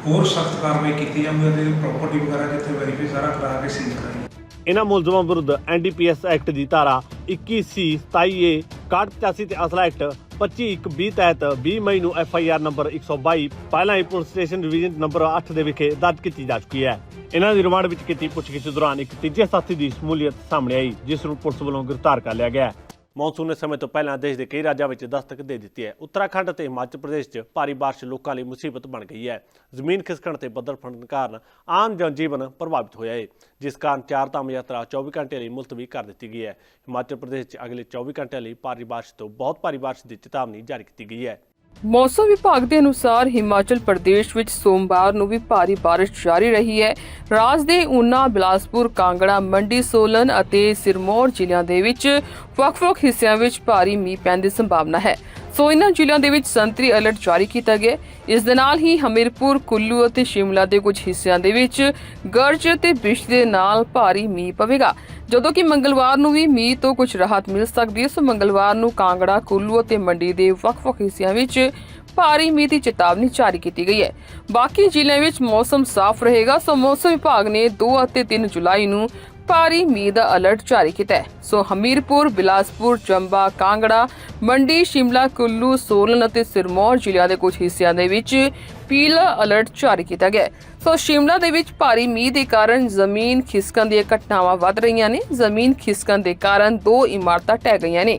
ਹੋਰ ਸਖਤ ਕਾਰਵਾਈ ਕੀਤੀ ਜਾਊਗੀ ਅਤੇ ਪ੍ਰਾਪਰਟੀ ਵਗੈਰਾ ਜਿੱਥੇ ਵੈਰੀਫਾਈ ਸਾਰਾ ਕਰਾ ਕੇ ਸੀਲ ਕਰਾਈ ਇਹਨਾਂ ਮੁਲਜ਼ਮਾਂ ਵਿਰੁੱਧ ਐਨਡੀਪੀਐਸ ਐਕਟ ਦੀ ਧਾਰਾ 21C 27A 6185 ਤੇ ਅਸਲਾ ਐਕਟ 2520 ਤਹਿਤ 20 ਮਈ ਨੂੰ ਐਫ ਆਈ ਆਰ ਨੰਬਰ 122 ਪਹਿਲਾਂ ਹੀ ਪੁਲਿਸ ਸਟੇਸ਼ਨ ਡਿਵੀਜ਼ਨ ਨੰਬਰ 8 ਦੇ ਵਿਖੇ ਦਰਜ ਕੀਤੀ ਜਾ ਚੁੱਕੀ ਹੈ। ਇਹਨਾਂ ਦੀ ਰਿਮਾਂਡ ਵਿੱਚ ਕੀਤੀ ਪੁੱਛਗਿੱਛ ਦੌਰਾਨ ਇੱਕ ਤੀਜੇ ਸਾਥੀ ਦੀ ਸ਼ਮੂਲੀਅਤ ਸਾਹਮਣੇ ਆਈ, ਜਿਸ ਨੂੰ ਪੁਲਿਸ ਵੱਲੋਂ ਗ੍ਰਿਫਤਾਰ ਕਰ ਲਿਆ ਗਿਆ ਹੈ। ਮੌਨਸੂਨ ਨੇ ਸਮੇਂ ਤੋਂ ਪਹਿਲਾਂ ਦੇਸ਼ ਦੇ ਕਈ ਰਾਜਾਂ ਵਿੱਚ ਦਸਤਕ ਦੇ ਦਿੱਤੀ ਹੈ। ਉੱਤਰਾਖੰਡ ਅਤੇ ਹਿਮਾਚਲ ਪ੍ਰਦੇਸ਼ 'ਚ ਭਾਰੀ ਬਾਰਿਸ਼ ਲੋਕਾਂ ਲਈ ਮੁਸੀਬਤ ਬਣ ਗਈ ਹੈ। ਜ਼ਮੀਨ ਖਿਸਕਣ ਤੇ ਬੱਦਲ ਫਟਣ ਕਾਰਨ ਆਮ ਜਨਜੀਵਨ ਪ੍ਰਭਾਵਿਤ ਹੋਇਆ ਹੈ। ਜਿਸ ਕਾਰਨ ਚਾਰ ਧਾਮ ਯਾਤਰਾ 24 ਘੰਟੇ ਲਈ ਮੁਲਤਵੀ ਕਰ ਦਿੱਤੀ ਗਈ ਹੈ। ਹਿਮਾਚਲ ਪ੍ਰਦੇਸ਼ 'ਚ ਅਗਲੇ 24 ਘੰਟਿਆਂ ਲਈ ਭਾਰੀ ਬਾਰਿਸ਼ ਤੋਂ ਬਹੁਤ ਭਾਰੀ ਬਾਰਿਸ਼ ਦੀ ਚੇਤਾਵਨੀ ਜਾਰੀ ਕੀਤੀ ਗਈ ਹੈ। ਮੌਸਮ ਵਿਭਾਗ ਦੇ ਅਨੁਸਾਰ ਹਿਮਾਚਲ ਪ੍ਰਦੇਸ਼ ਵਿੱਚ ਸੋਮਵਾਰ ਨੂੰ ਵੀ ਭਾਰੀ ਬਾਰਿਸ਼ ਜਾਰੀ ਰਹੀ ਹੈ। ਰਾਜ ਦੇ ਊਨਾ, ਬਿਲਾਸਪੁਰ, ਕਾਂਗੜਾ, ਮੰਡੀ, ਸੋਲਨ ਅਤੇ ਸਿਰਮੌਰ ਜ਼ਿਲ੍ਹਿਆਂ ਦੇ ਵਿੱਚ ਵੱਖ-ਵੱਖ ਹਿੱਸਿਆਂ ਵਿੱਚ ਭਾਰੀ ਮੀਂਹ ਪੈਣ ਦੀ ਸੰਭਾਵਨਾ ਹੈ। ਸੋ ਇਨ੍ਹਾਂ ਜ਼ਿਲ੍ਹਿਆਂ ਦੇ ਵਿੱਚ ਸੰਤਰੀ ਅਲਰਟ ਜਾਰੀ ਕੀਤਾ ਗਿਆ ਇਸ ਦੇ ਨਾਲ ਹੀ ਹਮੀਰਪੁਰ, ਕੁੱਲੂ ਅਤੇ ਸ਼ਿਮਲਾ ਦੇ ਕੁਝ ਹਿੱਸਿਆਂ ਦੇ ਵਿੱਚ ਗਰਜ ਅਤੇ ਬਿਜਲੀ ਦੇ ਨਾਲ ਭਾਰੀ ਮੀਂਹ ਪਵੇਗਾ। ਜਦੋਂ ਕਿ ਮੰਗਲਵਾਰ ਨੂੰ ਵੀ ਮੀਂਹ ਤੋਂ ਕੁਝ ਰਾਹਤ ਮਿਲ ਸਕਦੀ ਹੈ, ਸੋ ਮੰਗਲਵਾਰ ਨੂੰ ਕਾਂਗੜਾ, ਕੁੱਲੂ ਅਤੇ ਮੰਡੀ ਦੇ ਵੱਖ-ਵੱਖ ਹਿੱਸਿਆਂ ਵਿੱਚ ਭਾਰੀ ਮੀਂਹ ਦੀ ਚੇਤਾਵਨੀ ਜਾਰੀ ਕੀਤੀ ਗਈ ਹੈ। ਬਾਕੀ ਜ਼ਿਲ੍ਹਿਆਂ ਵਿੱਚ ਮੌਸਮ ਸਾਫ਼ ਰਹੇਗਾ, ਸੋ ਮੌਸਮ ਵਿਭਾਗ ਨੇ 2 ਅਤੇ 3 ਜੁਲਾਈ ਨੂੰ ਭਾਰੀ ਮੀਂਹ ਦਾ ਅਲਰਟ ਜਾਰੀ ਕੀਤਾ ਹੈ। ਸੋ ਹਮੀਰਪੁਰ, ਬਿਲਾਸਪੁਰ, ਚੰਬਾ, ਕਾਂਗੜਾ, ਮੰਡੀ, ਸ਼ਿਮਲਾ, ਕੁੱਲੂ, ਸੋਲਨ ਅਤੇ ਸਿਰਮੌਰ ਜ਼ਿਲ੍ਹਿਆਂ ਦੇ ਕੁਝ ਹਿੱਸਿਆਂ ਦੇ ਵਿੱਚ ਪੀਲਾ ਅਲਰਟ ਜਾਰੀ ਕੀਤਾ ਗਿਆ ਸੋ ਸ਼ਿਮਲਾ ਦੇ ਵਿੱਚ ਭਾਰੀ ਮੀਂਹ ਦੇ ਕਾਰਨ ਜ਼ਮੀਨ ਖਿਸਕਣ ਦੀਆਂ ਘਟਨਾਵਾਂ ਵੱਧ ਰਹੀਆਂ ਨੇ। ਜ਼ਮੀਨ ਖਿਸਕਣ ਦੇ ਕਾਰਨ ਦੋ ਇਮਾਰਤਾਂ ਢਹਿ ਗਈਆਂ ਨੇ।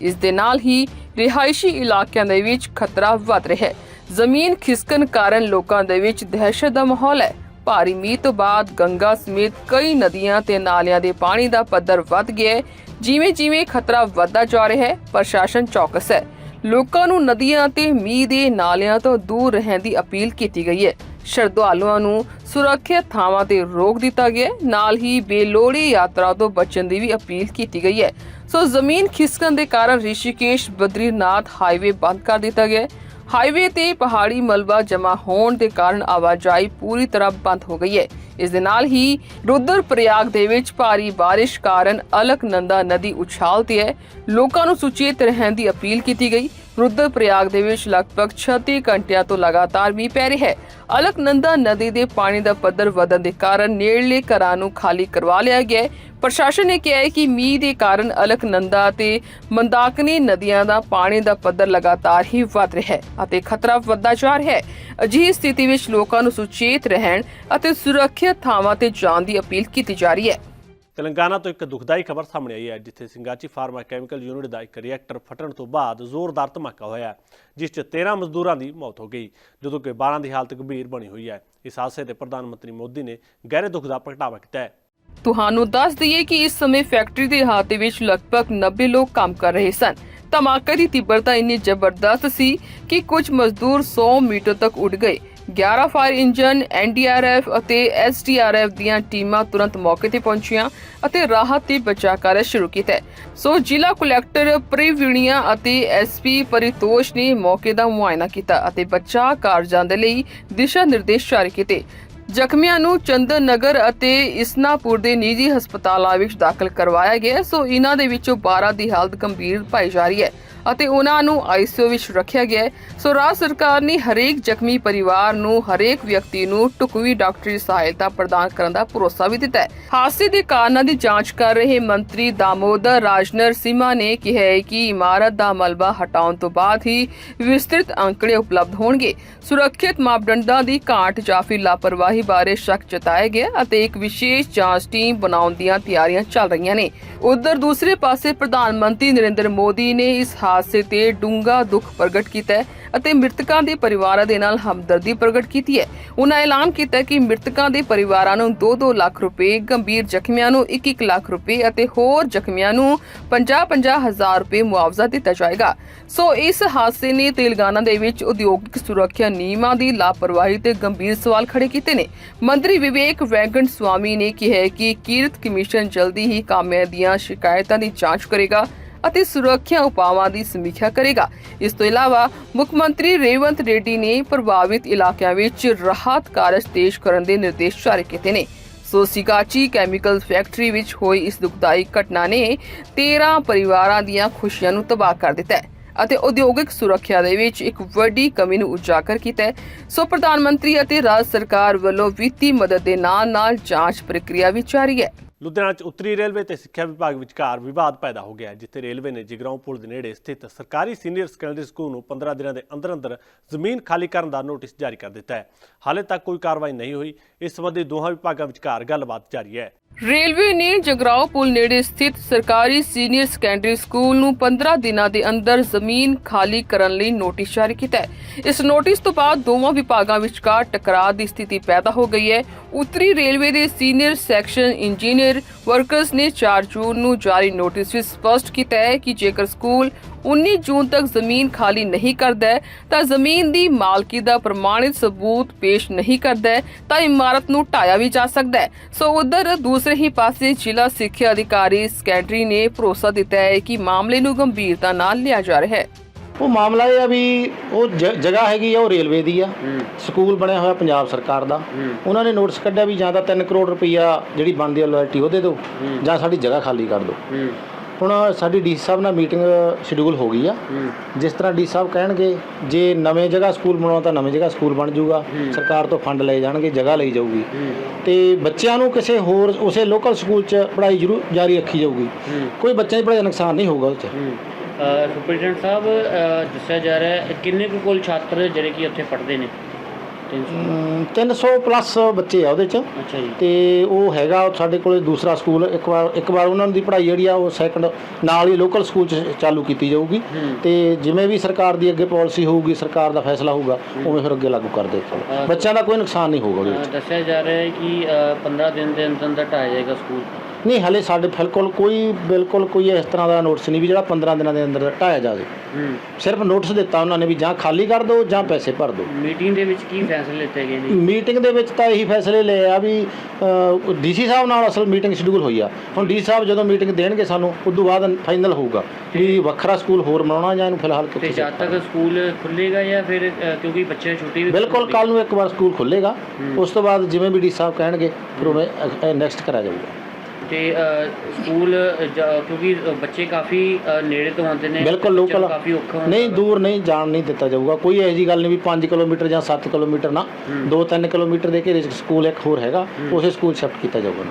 ਇਸ ਦੇ ਨਾਲ ਹੀ ਰਿਹਾਇਸ਼ੀ ਇਲਾਕਿਆਂ ਦੇ ਵਿੱਚ ਖਤਰਾ ਵੱਧ ਰਿਹਾ ਹੈ। ਜ਼ਮੀਨ ਖਿਸਕਣ ਕਾਰਨ ਲੋਕਾਂ ਦੇ ਵਿੱਚ ਦਹਿਸ਼ਤ ਦਾ ਮਾਹੌਲ ਹੈ। ਭਾਰੀ ਮੀਂਹ ਤੋਂ ਬਾਅਦ ਗੰਗਾ ਸਮੇਤ ਕਈ ਨਦੀਆਂ ਤੇ ਨਾਲਿਆਂ ਦੇ ਪਾਣੀ ਦਾ ਪੱਧਰ ਵੱਧ ਗਿਆ ਹੈ। ਜਿਵੇਂ ਜਿਵੇਂ ਖਤਰਾ ਵੱਧਦਾ ਜਾ ਰਿਹਾ ਹੈ, ਪ੍ਰਸ਼ਾਸਨ ਚੌਕਸ ਹੈ। ਲੋਕਾਂ ਨੂੰ ਨਦੀਆਂ ਤੇ ਮੀਂਹ ਦੇ ਨਾਲਿਆਂ ਤੋਂ ਦੂਰ ਰਹਿਣ ਦੀ ਅਪੀਲ ਕੀਤੀ ਗਈ ਹੈ। ਸ਼ਰਧਾਲੂਆਂ ਨੂੰ ਸੁਰੱਖਿਅਤ ਥਾਵਾਂ ਤੇ ਰੋਕ ਦਿੱਤਾ ਗਿਆ ਨਾਲ ਹੀ ਬੇਲੋੜੀ ਯਾਤਰਾ ਤੋਂ ਬਚਣ ਦੀ ਵੀ ਅਪੀਲ ਕੀਤੀ ਗਈ ਹੈ। ਸੋ ਜ਼ਮੀਨ ਖਿਸਕਣ ਦੇ ਕਾਰਨ ਰਿਸ਼ੀਕੇਸ਼ ਬਦਰੀਨਾਥ ਹਾਈਵੇ ਬੰਦ ਕਰ ਦਿੱਤਾ ਗਿਆ ਹੈ। ਹਾਈਵੇ ਤੇ ਪਹਾੜੀ ਮਲਬਾ ਜਮ੍ਹਾਂ ਹੋਣ ਦੇ ਕਾਰਨ ਆਵਾਜਾਈ ਪੂਰੀ ਤਰ੍ਹਾਂ ਬੰਦ ਹੋ ਗਈ ਹੈ। ਇਸ ਦੇ ਨਾਲ ਹੀ ਰੁਦਰ ਪ੍ਰਯਾਗ ਦੇ ਵਿੱਚ ਭਾਰੀ ਬਾਰਿਸ਼ ਕਾਰਨ ਅਲਕਨੰਦਾ ਨਦੀ ਉਛਾਲ ਤੇ ਹੈ। ਲੋਕਾਂ ਨੂੰ ਸੁਚੇਤ ਰਹਿਣ ਦੀ ਅਪੀਲ ਕੀਤੀ ਗਈ। ਰੁਦਰ ਪ੍ਰਯਾਗ ਦੇ ਵਿੱਚ ਲਗਭਗ 36 ਘੰਟਿਆਂ ਤੋਂ ਲਗਾਤਾਰ ਮੀਂਹ ਪੈ ਰਿਹਾ ਹੈ। ਅਲਕਨੰਦਾ ਨਦੀ ਦੇ ਪਾਣੀ ਦਾ ਪੱਧਰ ਵਧਣ ਦੇ ਕਾਰਨ ਨੇੜਲੇ ਘਰਾਂ ਨੂੰ ਖਾਲੀ ਕਰਵਾ ਲਿਆ ਗਿਆ ਹੈ। ਪ੍ਰਸ਼ਾਸਨ ਨੇ ਕਿਹਾ ਹੈ ਕਿ ਮੀਂਹ ਦੇ ਕਾਰਨ ਅਲਕਨੰਦਾ ਤੇ ਮੰਦਾਕਨੀ ਨਦੀਆਂ ਦਾ ਪਾਣੀ ਦਾ ਪੱਧਰ ਲਗਾਤਾਰ ਹੀ ਵਧ ਰਿਹਾ ਹੈ ਅਤੇ ਖਤਰਾ ਵੱਧਦਾ ਜਾ ਰਿਹਾ ਹੈ। ਅਜਿਹੀ ਸਥਿਤੀ ਵਿੱਚ ਲੋਕਾਂ ਨੂੰ ਸੁਚੇਤ ਰਹਿਣ ਅਤੇ ਸੁਰੱਖਿਅਤ ਥਾਵਾਂ ਤੇ ਜਾਣ ਦੀ ਅਪੀਲ ਕੀਤੀ ਜਾ ਰਹੀ ਹੈ। ਤੇਲੰਗਾਨਾ ਤੋਂ ਇੱਕ ਦੁਖਦਾਈ ਖਬਰ ਸਾਹਮਣੇ ਆਈ ਹੈ ਜਿੱਥੇ ਸਿੰਗਾਚੀ ਫਾਰਮਾ ਕੈਮੀਕਲ ਯੂਨਿਟ ਦਾ ਇੱਕ ਰਿਐਕਟਰ ਫਟਣ ਤੋਂ ਬਾਅਦ ਜ਼ੋਰਦਾਰ ਧਮਾਕਾ ਹੋਇਆ ਜਿਸ 'ਚ 13 ਮਜ਼ਦੂਰਾਂ ਦੀ ਮੌਤ ਹੋ ਗਈ ਜਦੋਂ ਕਿ 12 ਦੀ ਹਾਲਤ ਗੰਭੀਰ ਬਣੀ ਹੋਈ ਹੈ। ਇਸ ਹਾਦਸੇ ਤੇ ਪ੍ਰਧਾਨ ਮੰਤਰੀ ਮੋਦੀ ਨੇ ਗਹਿਰੇ ਦੁੱਖ ਦਾ ਪ੍ਰਗਟਾਵਾ ਕੀਤਾ ਹੈ। ਤੁਹਾਨੂੰ ਦੱਸ ਦਈਏ ਕਿ ਇਸ ਸਮੇਂ ਫੈਕਟਰੀ ਦੇ ਅਹਾਤੇ ਵਿੱਚ ਲਗਭਗ 90 ਲੋਕ ਕੰਮ ਕਰ ਰਹੇ ਸਨ। ਧਮਾਕੇ ਦੀ ਤੀਬਰਤਾ ਇੰਨੀ ਜ਼ਬਰਦਸਤ ਸੀ ਕਿ ਕੁਝ ਮਜ਼ਦੂਰ 100 ਮੀਟਰ ਤੱਕ ਉੱਡ ਗਏ। 11 ਫਾਇਰ ਇੰਜਨ ਐਨਡੀਆਰਐਫ ਅਤੇ ਐਸਡੀਆਰਐਫ ਦੀਆਂ ਟੀਮਾਂ ਤੁਰੰਤ ਮੌਕੇ ਤੇ ਪਹੁੰਚੀਆਂ ਅਤੇ ਰਾਹਤ ਤੇ ਬਚਾਅ ਕਾਰਜ ਸ਼ੁਰੂ ਕੀਤਾ ਸੋ ਜ਼ਿਲ੍ਹਾ ਕਲੈਕਟਰ ਪ੍ਰਿਵਿਣੀਆ ਅਤੇ ਐਸਪੀ ਪਰਿਤੋਸ਼ ਨੇ ਮੌਕੇ ਦਾ ਮੁਆਇਨਾ ਕੀਤਾ ਅਤੇ ਬਚਾਅ ਕਾਰਜਾਂ ਦੇ ਲਈ ਦਿਸ਼ਾ ਨਿਰਦੇਸ਼ ਜਾਰੀ ਕੀਤੇ। ਜ਼ਖਮੀਆਂ ਨੂੰ ਚੰਦਨ ਨਗਰ ਅਤੇ ਇਸਨਾਪੁਰ ਦੇ ਨਿੱਜੀ ਹਸਪਤਾਲਾਂ ਵਿੱਚ ਦਾਖਲ ਕਰਵਾਇਆ ਗਿਆ ਸੋ ਇਹਨਾਂ ਦੇ ਵਿੱਚੋਂ 12 ਦੀ ਹਾਲਤ ਗੰਭੀਰ ਪਾਈ ਜਾ ਰਹੀ ਹੈ ਅਤੇ ਉਹਨਾਂ ਨੂੰ ਆਈਸੀਯੂ ਵਿੱਚ ਰੱਖਿਆ ਗਿਆ ਹੈ। ਸੋ ਰਾਜ ਸਰਕਾਰ ਨੇ ਹਰੇਕ ਜ਼ਖਮੀ ਪਰਿਵਾਰ ਨੂੰ ਹਰੇਕ ਵਿਅਕਤੀ ਨੂੰ ਢੁਕਵੀਂ ਡਾਕਟਰੀ ਸਹਾਇਤਾ ਪ੍ਰਦਾਨ ਕਰਨ ਦਾ ਭਰੋਸਾ ਵੀ ਦਿੱਤਾ ਹੈ। ਹਾਦਸੇ ਦੇ ਕਾਰਨਾਂ ਦੀ ਜਾਂਚ ਕਰ ਰਹੇ ਮੰਤਰੀ ਦਾਮੋਦਰ ਰਾਜਨਰ ਸਿਮਾ ਨੇ ਕਿਹਾ ਹੈ ਕਿ ਇਮਾਰਤ ਦਾ ਮਲਬਾ ਹਟਾਉਣ ਤੋਂ ਬਾਅਦ ਹੀ ਵਿਸਤ੍ਰਿਤ ਅੰਕੜੇ ਉਪਲਬਧ ਹੋਣਗੇ। ਸੁਰੱਖਿਅਤ ਮਾਪਦੰਡਾਂ ਦੀ ਘਾਟ ਜਾਂ ਫਿਰ ਲਾਪਰਵਾਹੀ ਬਾਰੇ ਸ਼ੱਕ ਜਤਾਇਆ ਗਿਆ ਅਤੇ ਇੱਕ ਵਿਸ਼ੇਸ਼ ਜਾਂਚ ਟੀਮ ਬਣਾਉਣ ਦੀਆਂ ਤਿਆਰੀਆਂ ਚੱਲ ਰਹੀਆਂ ਨੇ। ਉਧਰ ਦੂਸਰੇ ਪਾਸੇ ਪ੍ਰਧਾਨ ਮੰਤਰੀ ਨਰਿੰਦਰ ਮੋਦੀ ਨੇ ਇਸ ਹਾਦਸੇ ਤੇ ਡੂੰਘਾ ਦੁੱਖ ਪ੍ਰਗਟ ਕੀਤਾ ਹੈ। ਅਤੇ ਮ੍ਰਿਤਕਾਂ ਦੇ ਪਰਿਵਾਰਾਂ ਦੇ ਨਾਲ ਹਮਦਰਦੀ ਪ੍ਰਗਟ ਕੀਤੀ ਹੈ। ਉਹਨਾਂ ਐਲਾਨ ਕੀਤਾ ਕਿ ਮ੍ਰਿਤਕਾਂ ਦੇ ਪਰਿਵਾਰਾਂ ਨੂੰ 2-2 ਲੱਖ ਰੁਪਏ, ਗੰਭੀਰ ਜ਼ਖਮੀਆਂ ਨੂੰ 1-1 ਲੱਖ ਰੁਪਏ ਅਤੇ ਹੋਰ ਜ਼ਖਮੀਆਂ ਨੂੰ 50-50 ਹਜ਼ਾਰ ਰੁਪਏ ਮੁਆਵਜ਼ਾ ਦਿੱਤਾ ਜਾਏਗਾ। ਸੋ ਇਸ ਹਾਦਸੇ ਨੇ ਤੇਲੰਗਾਨਾ ਦੇ ਵਿੱਚ ਉਦਯੋਗਿਕ ਸੁਰੱਖਿਆ ਨਿਯਮਾਂ ਦੀ ਲਾਪਰਵਾਹੀ ਤੇ ਗੰਭੀਰ ਸਵਾਲ ਖੜੇ ਕੀਤੇ ਨੇ। ਮੰਤਰੀ ਵਿਵੇਕ ਵੈਂਕਟ ਸਵਾਮੀ ਨੇ ਕਿਹਾ ਹੈ ਕਿ ਕੀਰਤ ਕਮਿਸ਼ਨ ਜਲਦੀ ਹੀ ਕਾਮਿਆਂ ਦੀਆਂ ਸ਼ਿਕਾਇਤਾਂ ਦੀ ਜਾਂਚ ਕਰੇਗਾ। ਅਤੇ ਸੁਰੱਖਿਆ ਉਪਾਵਾਂ ਦੀ ਸਮੀਖਿਆ ਕਰੇਗਾ। ਇਸ ਤੋਂ ਇਲਾਵਾ ਮੁੱਖ ਮੰਤਰੀ ਰੇਵੰਤ ਰੈਡੀ ਨੇ ਪ੍ਰਭਾਵਿਤ ਇਲਾਕਿਆਂ ਵਿੱਚ ਰਾਹਤ ਕਾਰਜ ਤੇਜ਼ ਕਰਨ ਦੇ ਨਿਰਦੇਸ਼ ਜਾਰੀ ਕੀਤੇ ਨੇ। ਸੋ ਕੈਮੀਕਲ ਫੈਕਟਰੀ ਵਿੱਚ ਹੋਈ ਇਸ ਦੁਖਦਾਈ ਘਟਨਾ ਨੇ 13 ਪਰਿਵਾਰਾਂ ਦੀਆਂ ਖੁਸ਼ੀਆਂ ਨੂੰ ਤਬਾਹ ਕਰ ਦਿੱਤਾ ਹੈ ਅਤੇ ਉਦਯੋਗਿਕ ਸੁਰੱਖਿਆ ਦੇ ਵਿੱਚ ਇੱਕ ਵੱਡੀ ਕਮੀ ਨੂੰ ਉਜਾਗਰ ਕੀਤਾ ਹੈ। ਸੋ ਪ੍ਰਧਾਨ ਮੰਤਰੀ ਅਤੇ ਰਾਜ ਸਰਕਾਰ ਵੱਲੋਂ ਵਿੱਤੀ ਮਦਦ ਦੇ ਨਾਲ-ਨਾਲ ਜਾਂਚ ਪ੍ਰਕਿਰਿਆ ਵੀ ਜਾਰੀ ਹੈ। ਲੁਧਿਆਣਾ 'ਚ ਉੱਤਰੀ ਰੇਲਵੇ ਤੇ ਸਿੱਖਿਆ ਵਿਭਾਗ ਵਿਚਕਾਰ ਵਿਵਾਦ ਪੈਦਾ ਹੋ ਗਿਆ ਜਿੱਥੇ ਰੇਲਵੇ ਨੇ ਜਿਗਰਾਉਂ ਪੁਲ ਦੇ ਨੇੜੇ ਸਥਿਤ ਸਰਕਾਰੀ ਸੀਨੀਅਰ ਸੈਕੰਡਰੀ ਸਕੂਲ ਨੂੰ 15 ਦਿਨਾਂ ਦੇ ਅੰਦਰ ਅੰਦਰ ਜ਼ਮੀਨ ਖਾਲੀ ਕਰਨ ਦਾ ਨੋਟਿਸ ਜਾਰੀ ਕਰ ਦਿੱਤਾ ਹੈ। ਹਾਲੇ ਤੱਕ ਕੋਈ ਕਾਰਵਾਈ ਨਹੀਂ ਹੋਈ। ਇਸ ਸੰਬੰਧੀ ਦੋਹਾਂ ਵਿਭਾਗਾਂ ਵਿਚਕਾਰ ਗੱਲਬਾਤ ਜਾਰੀ ਹੈ। ਰੇਲਵੇ ਨੇ ਜਗਰਾਓ ਪੁਲ ਨੇੜੇ ਸਥਿਤ ਸਰਕਾਰੀ ਸੀਨੀਅਰ ਸੈਕੰਡਰੀ ਸਕੂਲ ਨੂੰ 15 ਦਿਨਾਂ ਦੇ ਅੰਦਰ ਜ਼ਮੀਨ ਖਾਲੀ ਕਰਨ ਲਈ ਨੋਟਿਸ ਜਾਰੀ ਕੀਤਾ ਹੈ। ਇਸ ਨੋਟਿਸ ਤੋਂ ਬਾਅਦ ਦੋਵਾਂ ਵਿਭਾਗਾਂ ਵਿਚਕਾਰ ਟਕਰਾਅ ਦੀ ਸਥਿਤੀ ਪੈਦਾ ਹੋ ਗਈ ਹੈ। ਉੱਤਰੀ ਰੇਲਵੇ ਦੇ ਸੀਨੀਅਰ ਸੈਕਸ਼ਨ ਇੰਜੀਨੀਅਰ ਵਰਕਰਸ ਨੇ 4 ਜੂਨ ਨੂੰ ਜਾਰੀ ਨੋਟਿਸ ਵਿੱਚ ਸਪਸ਼ਟ ਕੀਤਾ ਹੈ ਕਿ ਜੇਕਰ ਸਕੂਲ 19 ਜੂਨ ਤੱਕ ਜ਼ਮੀਨ ਖਾਲੀ ਨਹੀਂ ਕਰਦਾ ਹੈ ਤਾਂ ਜ਼ਮੀਨ ਦੀ ਮਾਲਕੀ ਦਾ ਪ੍ਰਮਾਣਿਤ ਸਬੂਤ ਪੇਸ਼ ਨਹੀਂ ਕਰਦਾ ਹੈ ਤਾਂ ਇਮਾਰਤ ਨੂੰ ਢਾਇਆ ਵੀ ਜਾ ਸਕਦਾ ਹੈ। ਸੋ ਉਧਰ ਦੂਸਰੇ ਹੀ ਪਾਸੇ ਜ਼ਿਲ੍ਹਾ ਸਿੱਖਿਆ ਅਧਿਕਾਰੀ ਸਕੈਟਰੀ ਨੇ ਭਰੋਸਾ ਦਿੱਤਾ ਹੈ ਕਿ ਮਾਮਲੇ ਨੂੰ ਗੰਭੀਰਤਾ ਨਾਲ ਲਿਆ ਜਾ ਰਿਹਾ ਹੈ। ਉਹ ਮਾਮਲਾ ਇਹ ਆ ਵੀ ਉਹ ਜਗ੍ਹਾ ਹੈਗੀ ਆ ਉਹ ਰੇਲਵੇ ਦੀ ਆ। ਸਕੂਲ ਬਣਿਆ ਹੋਇਆ ਪੰਜਾਬ ਸਰਕਾਰ ਦਾ। ਉਹਨਾਂ ਨੇ ਨੋਟਿਸ ਕੱਢਿਆ ਵੀ ਜਾਂ ਤਾਂ 3 ਕਰੋੜ ਰੁਪਈਆ ਜਿਹੜੀ ਬਣਦੀ ਆ ਲਾਇਲਟੀ ਉਹਦੇ ਦਿਓ ਜਾਂ ਸਾਡੀ ਜਗ੍ਹਾ ਖਾਲੀ ਕਰ ਦਿਓ। ਹੁਣ ਸਾਡੀ ਡੀ ਸਾਹਿਬ ਨਾਲ ਮੀਟਿੰਗ ਸ਼ਡਿਊਲ ਹੋ ਗਈ ਆ। ਜਿਸ ਤਰ੍ਹਾਂ ਡੀ ਸਾਹਿਬ ਕਹਿਣਗੇ ਜੇ ਨਵੇਂ ਜਗ੍ਹਾ ਸਕੂਲ ਬਣਾਉਣਾ ਤਾਂ ਨਵੇਂ ਜਗ੍ਹਾ ਸਕੂਲ ਬਣ ਜਾਊਗਾ। ਸਰਕਾਰ ਤੋਂ ਫੰਡ ਲਏ ਜਾਣਗੇ ਜਗ੍ਹਾ ਲਈ ਜਾਊਗੀ। ਤੇ ਬੱਚਿਆਂ ਨੂੰ ਕਿਸੇ ਹੋਰ ਉਸੇ ਲੋਕਲ ਸਕੂਲ 'ਚ ਪੜ੍ਹਾਈ ਜ਼ਰੂਰ ਜਾਰੀ ਰੱਖੀ ਜਾਊਗੀ। ਕੋਈ ਬੱਚਿਆਂ ਦੀ ਪੜ੍ਹਾਈ ਦਾ ਨੁਕਸਾਨ ਨਹੀਂ ਹੋਊਗਾ ਉਹਦੇ 'ਚ। ਸੁਪਰਡੈਂਟ ਸਾਹਿਬ ਦੱਸਿਆ ਜਾ ਰਿਹਾ ਹੈ ਕਿੰਨੇ ਕੁ ਕੋਲ ਛਾਤਰ ਜਿਹੜੇ ਕਿ ਉੱਥੇ ਪੜ੍ਹਦੇ ਨੇ? 300 ਅਮ, 300 ਪਲੱਸ ਬੱਚੇ ਆ ਉਹਦੇ 'ਚ। ਅੱਛਾ ਜੀ। ਤੇ ਉਹ ਹੈਗਾ ਸਾਡੇ ਕੋਲੇ ਦੂਸਰਾ ਸਕੂਲ ਇੱਕ ਵਾਰ ਇੱਕ ਵਾਰ ਉਹਨਾਂ ਦੀ ਪੜ੍ਹਾਈ ਜਿਹੜੀ ਆ ਉਹ ਸੈਕੰਡ ਨਾਲ ਹੀ ਲੋਕਲ ਸਕੂਲ 'ਚ ਚਾਲੂ ਕੀਤੀ ਜਾਊਗੀ। ਤੇ ਜਿਵੇਂ ਵੀ ਸਰਕਾਰ ਦੀ ਅੱਗੇ ਪਾਲਿਸੀ ਹੋਊਗੀ ਸਰਕਾਰ ਦਾ ਫੈਸਲਾ ਹੋਊਗਾ ਉਵੇਂ ਫਿਰ ਅੱਗੇ ਲਾਗੂ ਕਰ ਦੇ ਬੱਚਿਆਂ ਦਾ ਕੋਈ ਨੁਕਸਾਨ ਨਹੀਂ ਹੋਊਗਾ ਉਹਦੇ ਅ, ਵਿੱਚ। ਦੱਸਿਆ ਜਾ ਰਿਹਾ ਹੈ ਕਿ ਅ, 15 ਦਿਨ ਦੇ ਅੰਦਰ ਅੰਦਰ ਢਾਇਆ ਜਾਏਗਾ ਸਕੂਲ। ਨਹੀਂ ਹਲੇ ਸਾਡੇ ਬਿਲਕੁਲ ਕੋਈ ਬਿਲਕੁਲ ਕੋਈ ਇਸ ਤਰ੍ਹਾਂ ਦਾ ਨੋਟਿਸ ਨਹੀਂ ਵੀ ਜਿਹੜਾ 15 ਦਿਨਾਂ ਦੇ ਅੰਦਰ ਢਾਇਆ ਜਾਵੇ। ਹੂੰ। ਸਿਰਫ ਨੋਟਿਸ ਦਿੱਤਾ ਉਹਨਾਂ ਨੇ ਵੀ ਜਾਂ ਖਾਲੀ ਕਰ ਦਿਓ ਜਾਂ ਪੈਸੇ ਭਰ ਦਿਓ। ਮੀਟਿੰਗ ਦੇ ਵਿੱਚ ਕੀ ਫੈਸਲੇ ਲਿੱਤੇ ਗਏ ਨੇ? ਮੀਟਿੰਗ ਦੇ ਵਿੱਚ ਤਾਂ ਇਹੀ ਫੈਸਲੇ ਲਏ ਆ ਵੀ ਡੀਸੀ ਸਾਹਿਬ ਨਾਲ ਅਸਲ ਮੀਟਿੰਗ ਸ਼ਡਿਊਲ ਹੋਈ ਆ। ਹੁਣ ਡੀਸੀ ਸਾਹਿਬ ਜਦੋਂ ਮੀਟਿੰਗ ਦੇਣਗੇ ਸਾਨੂੰ ਉਸ ਤੋਂ ਬਾਅਦ ਫਾਈਨਲ ਹੋਊਗਾ ਵੀ ਵੱਖਰਾ ਸਕੂਲ ਹੋਰ ਬਣਾਉਣਾ ਜਾਂ ਇਹਨੂੰ ਫਿਲਹਾਲ ਤੇ ਕਿੱਥੇ ਜਦ ਤੱਕ ਸਕੂਲ ਖੁੱਲੇਗਾ ਜਾਂ ਫਿਰ ਕਿਉਂਕਿ ਬੱਚੇ ਦੀ ਛੁੱਟੀ ਵੀ ਬਿਲਕੁਲ ਕੱਲ ਨੂੰ ਇੱਕ ਵਾਰ ਸਕੂਲ ਖੁੱਲੇਗਾ ਉਸ ਤੋਂ ਬਾਅਦ ਜਿਵੇਂ ਵੀ ਡੀਸੀ ਸਾਹਿਬ ਕਹਿਣਗੇ ਫਿਰ ਉਵੇਂ ਨੈਕਸਟ ਕਰਿਆ ਜਾਊਗਾ। ਤੇ ਸਕੂਲ ਕਿਉਂਕਿ ਬੱਚੇ ਕਾਫੀ ਨੇੜੇ ਤੋਂ ਆਉਂਦੇ ਨੇ। ਬਿਲਕੁਲ ਲੋਕਲ ਕਾਫੀ ਔਖਾ ਨਹੀਂ ਦੂਰ ਨਹੀਂ ਜਾਣ ਨਹੀਂ ਦਿੱਤਾ ਜਾਊਗਾ। ਕੋਈ ਜੀ ਗੱਲ ਨਹੀਂ ਵੀ 5 ਕਿਲੋਮੀਟਰ ਜਾਂ 7 ਕਿਲੋਮੀਟਰ ਨਾ। 2-3 ਕਿਲੋਮੀਟਰ ਦੇ ਘੇਰੇ ਸਕੂਲ ਇੱਕ ਹੋਰ ਹੈਗਾ। ਉਸੇ ਸਕੂਲ ਸ਼ਿਫਟ ਕੀਤਾ ਜਾਊਗਾ।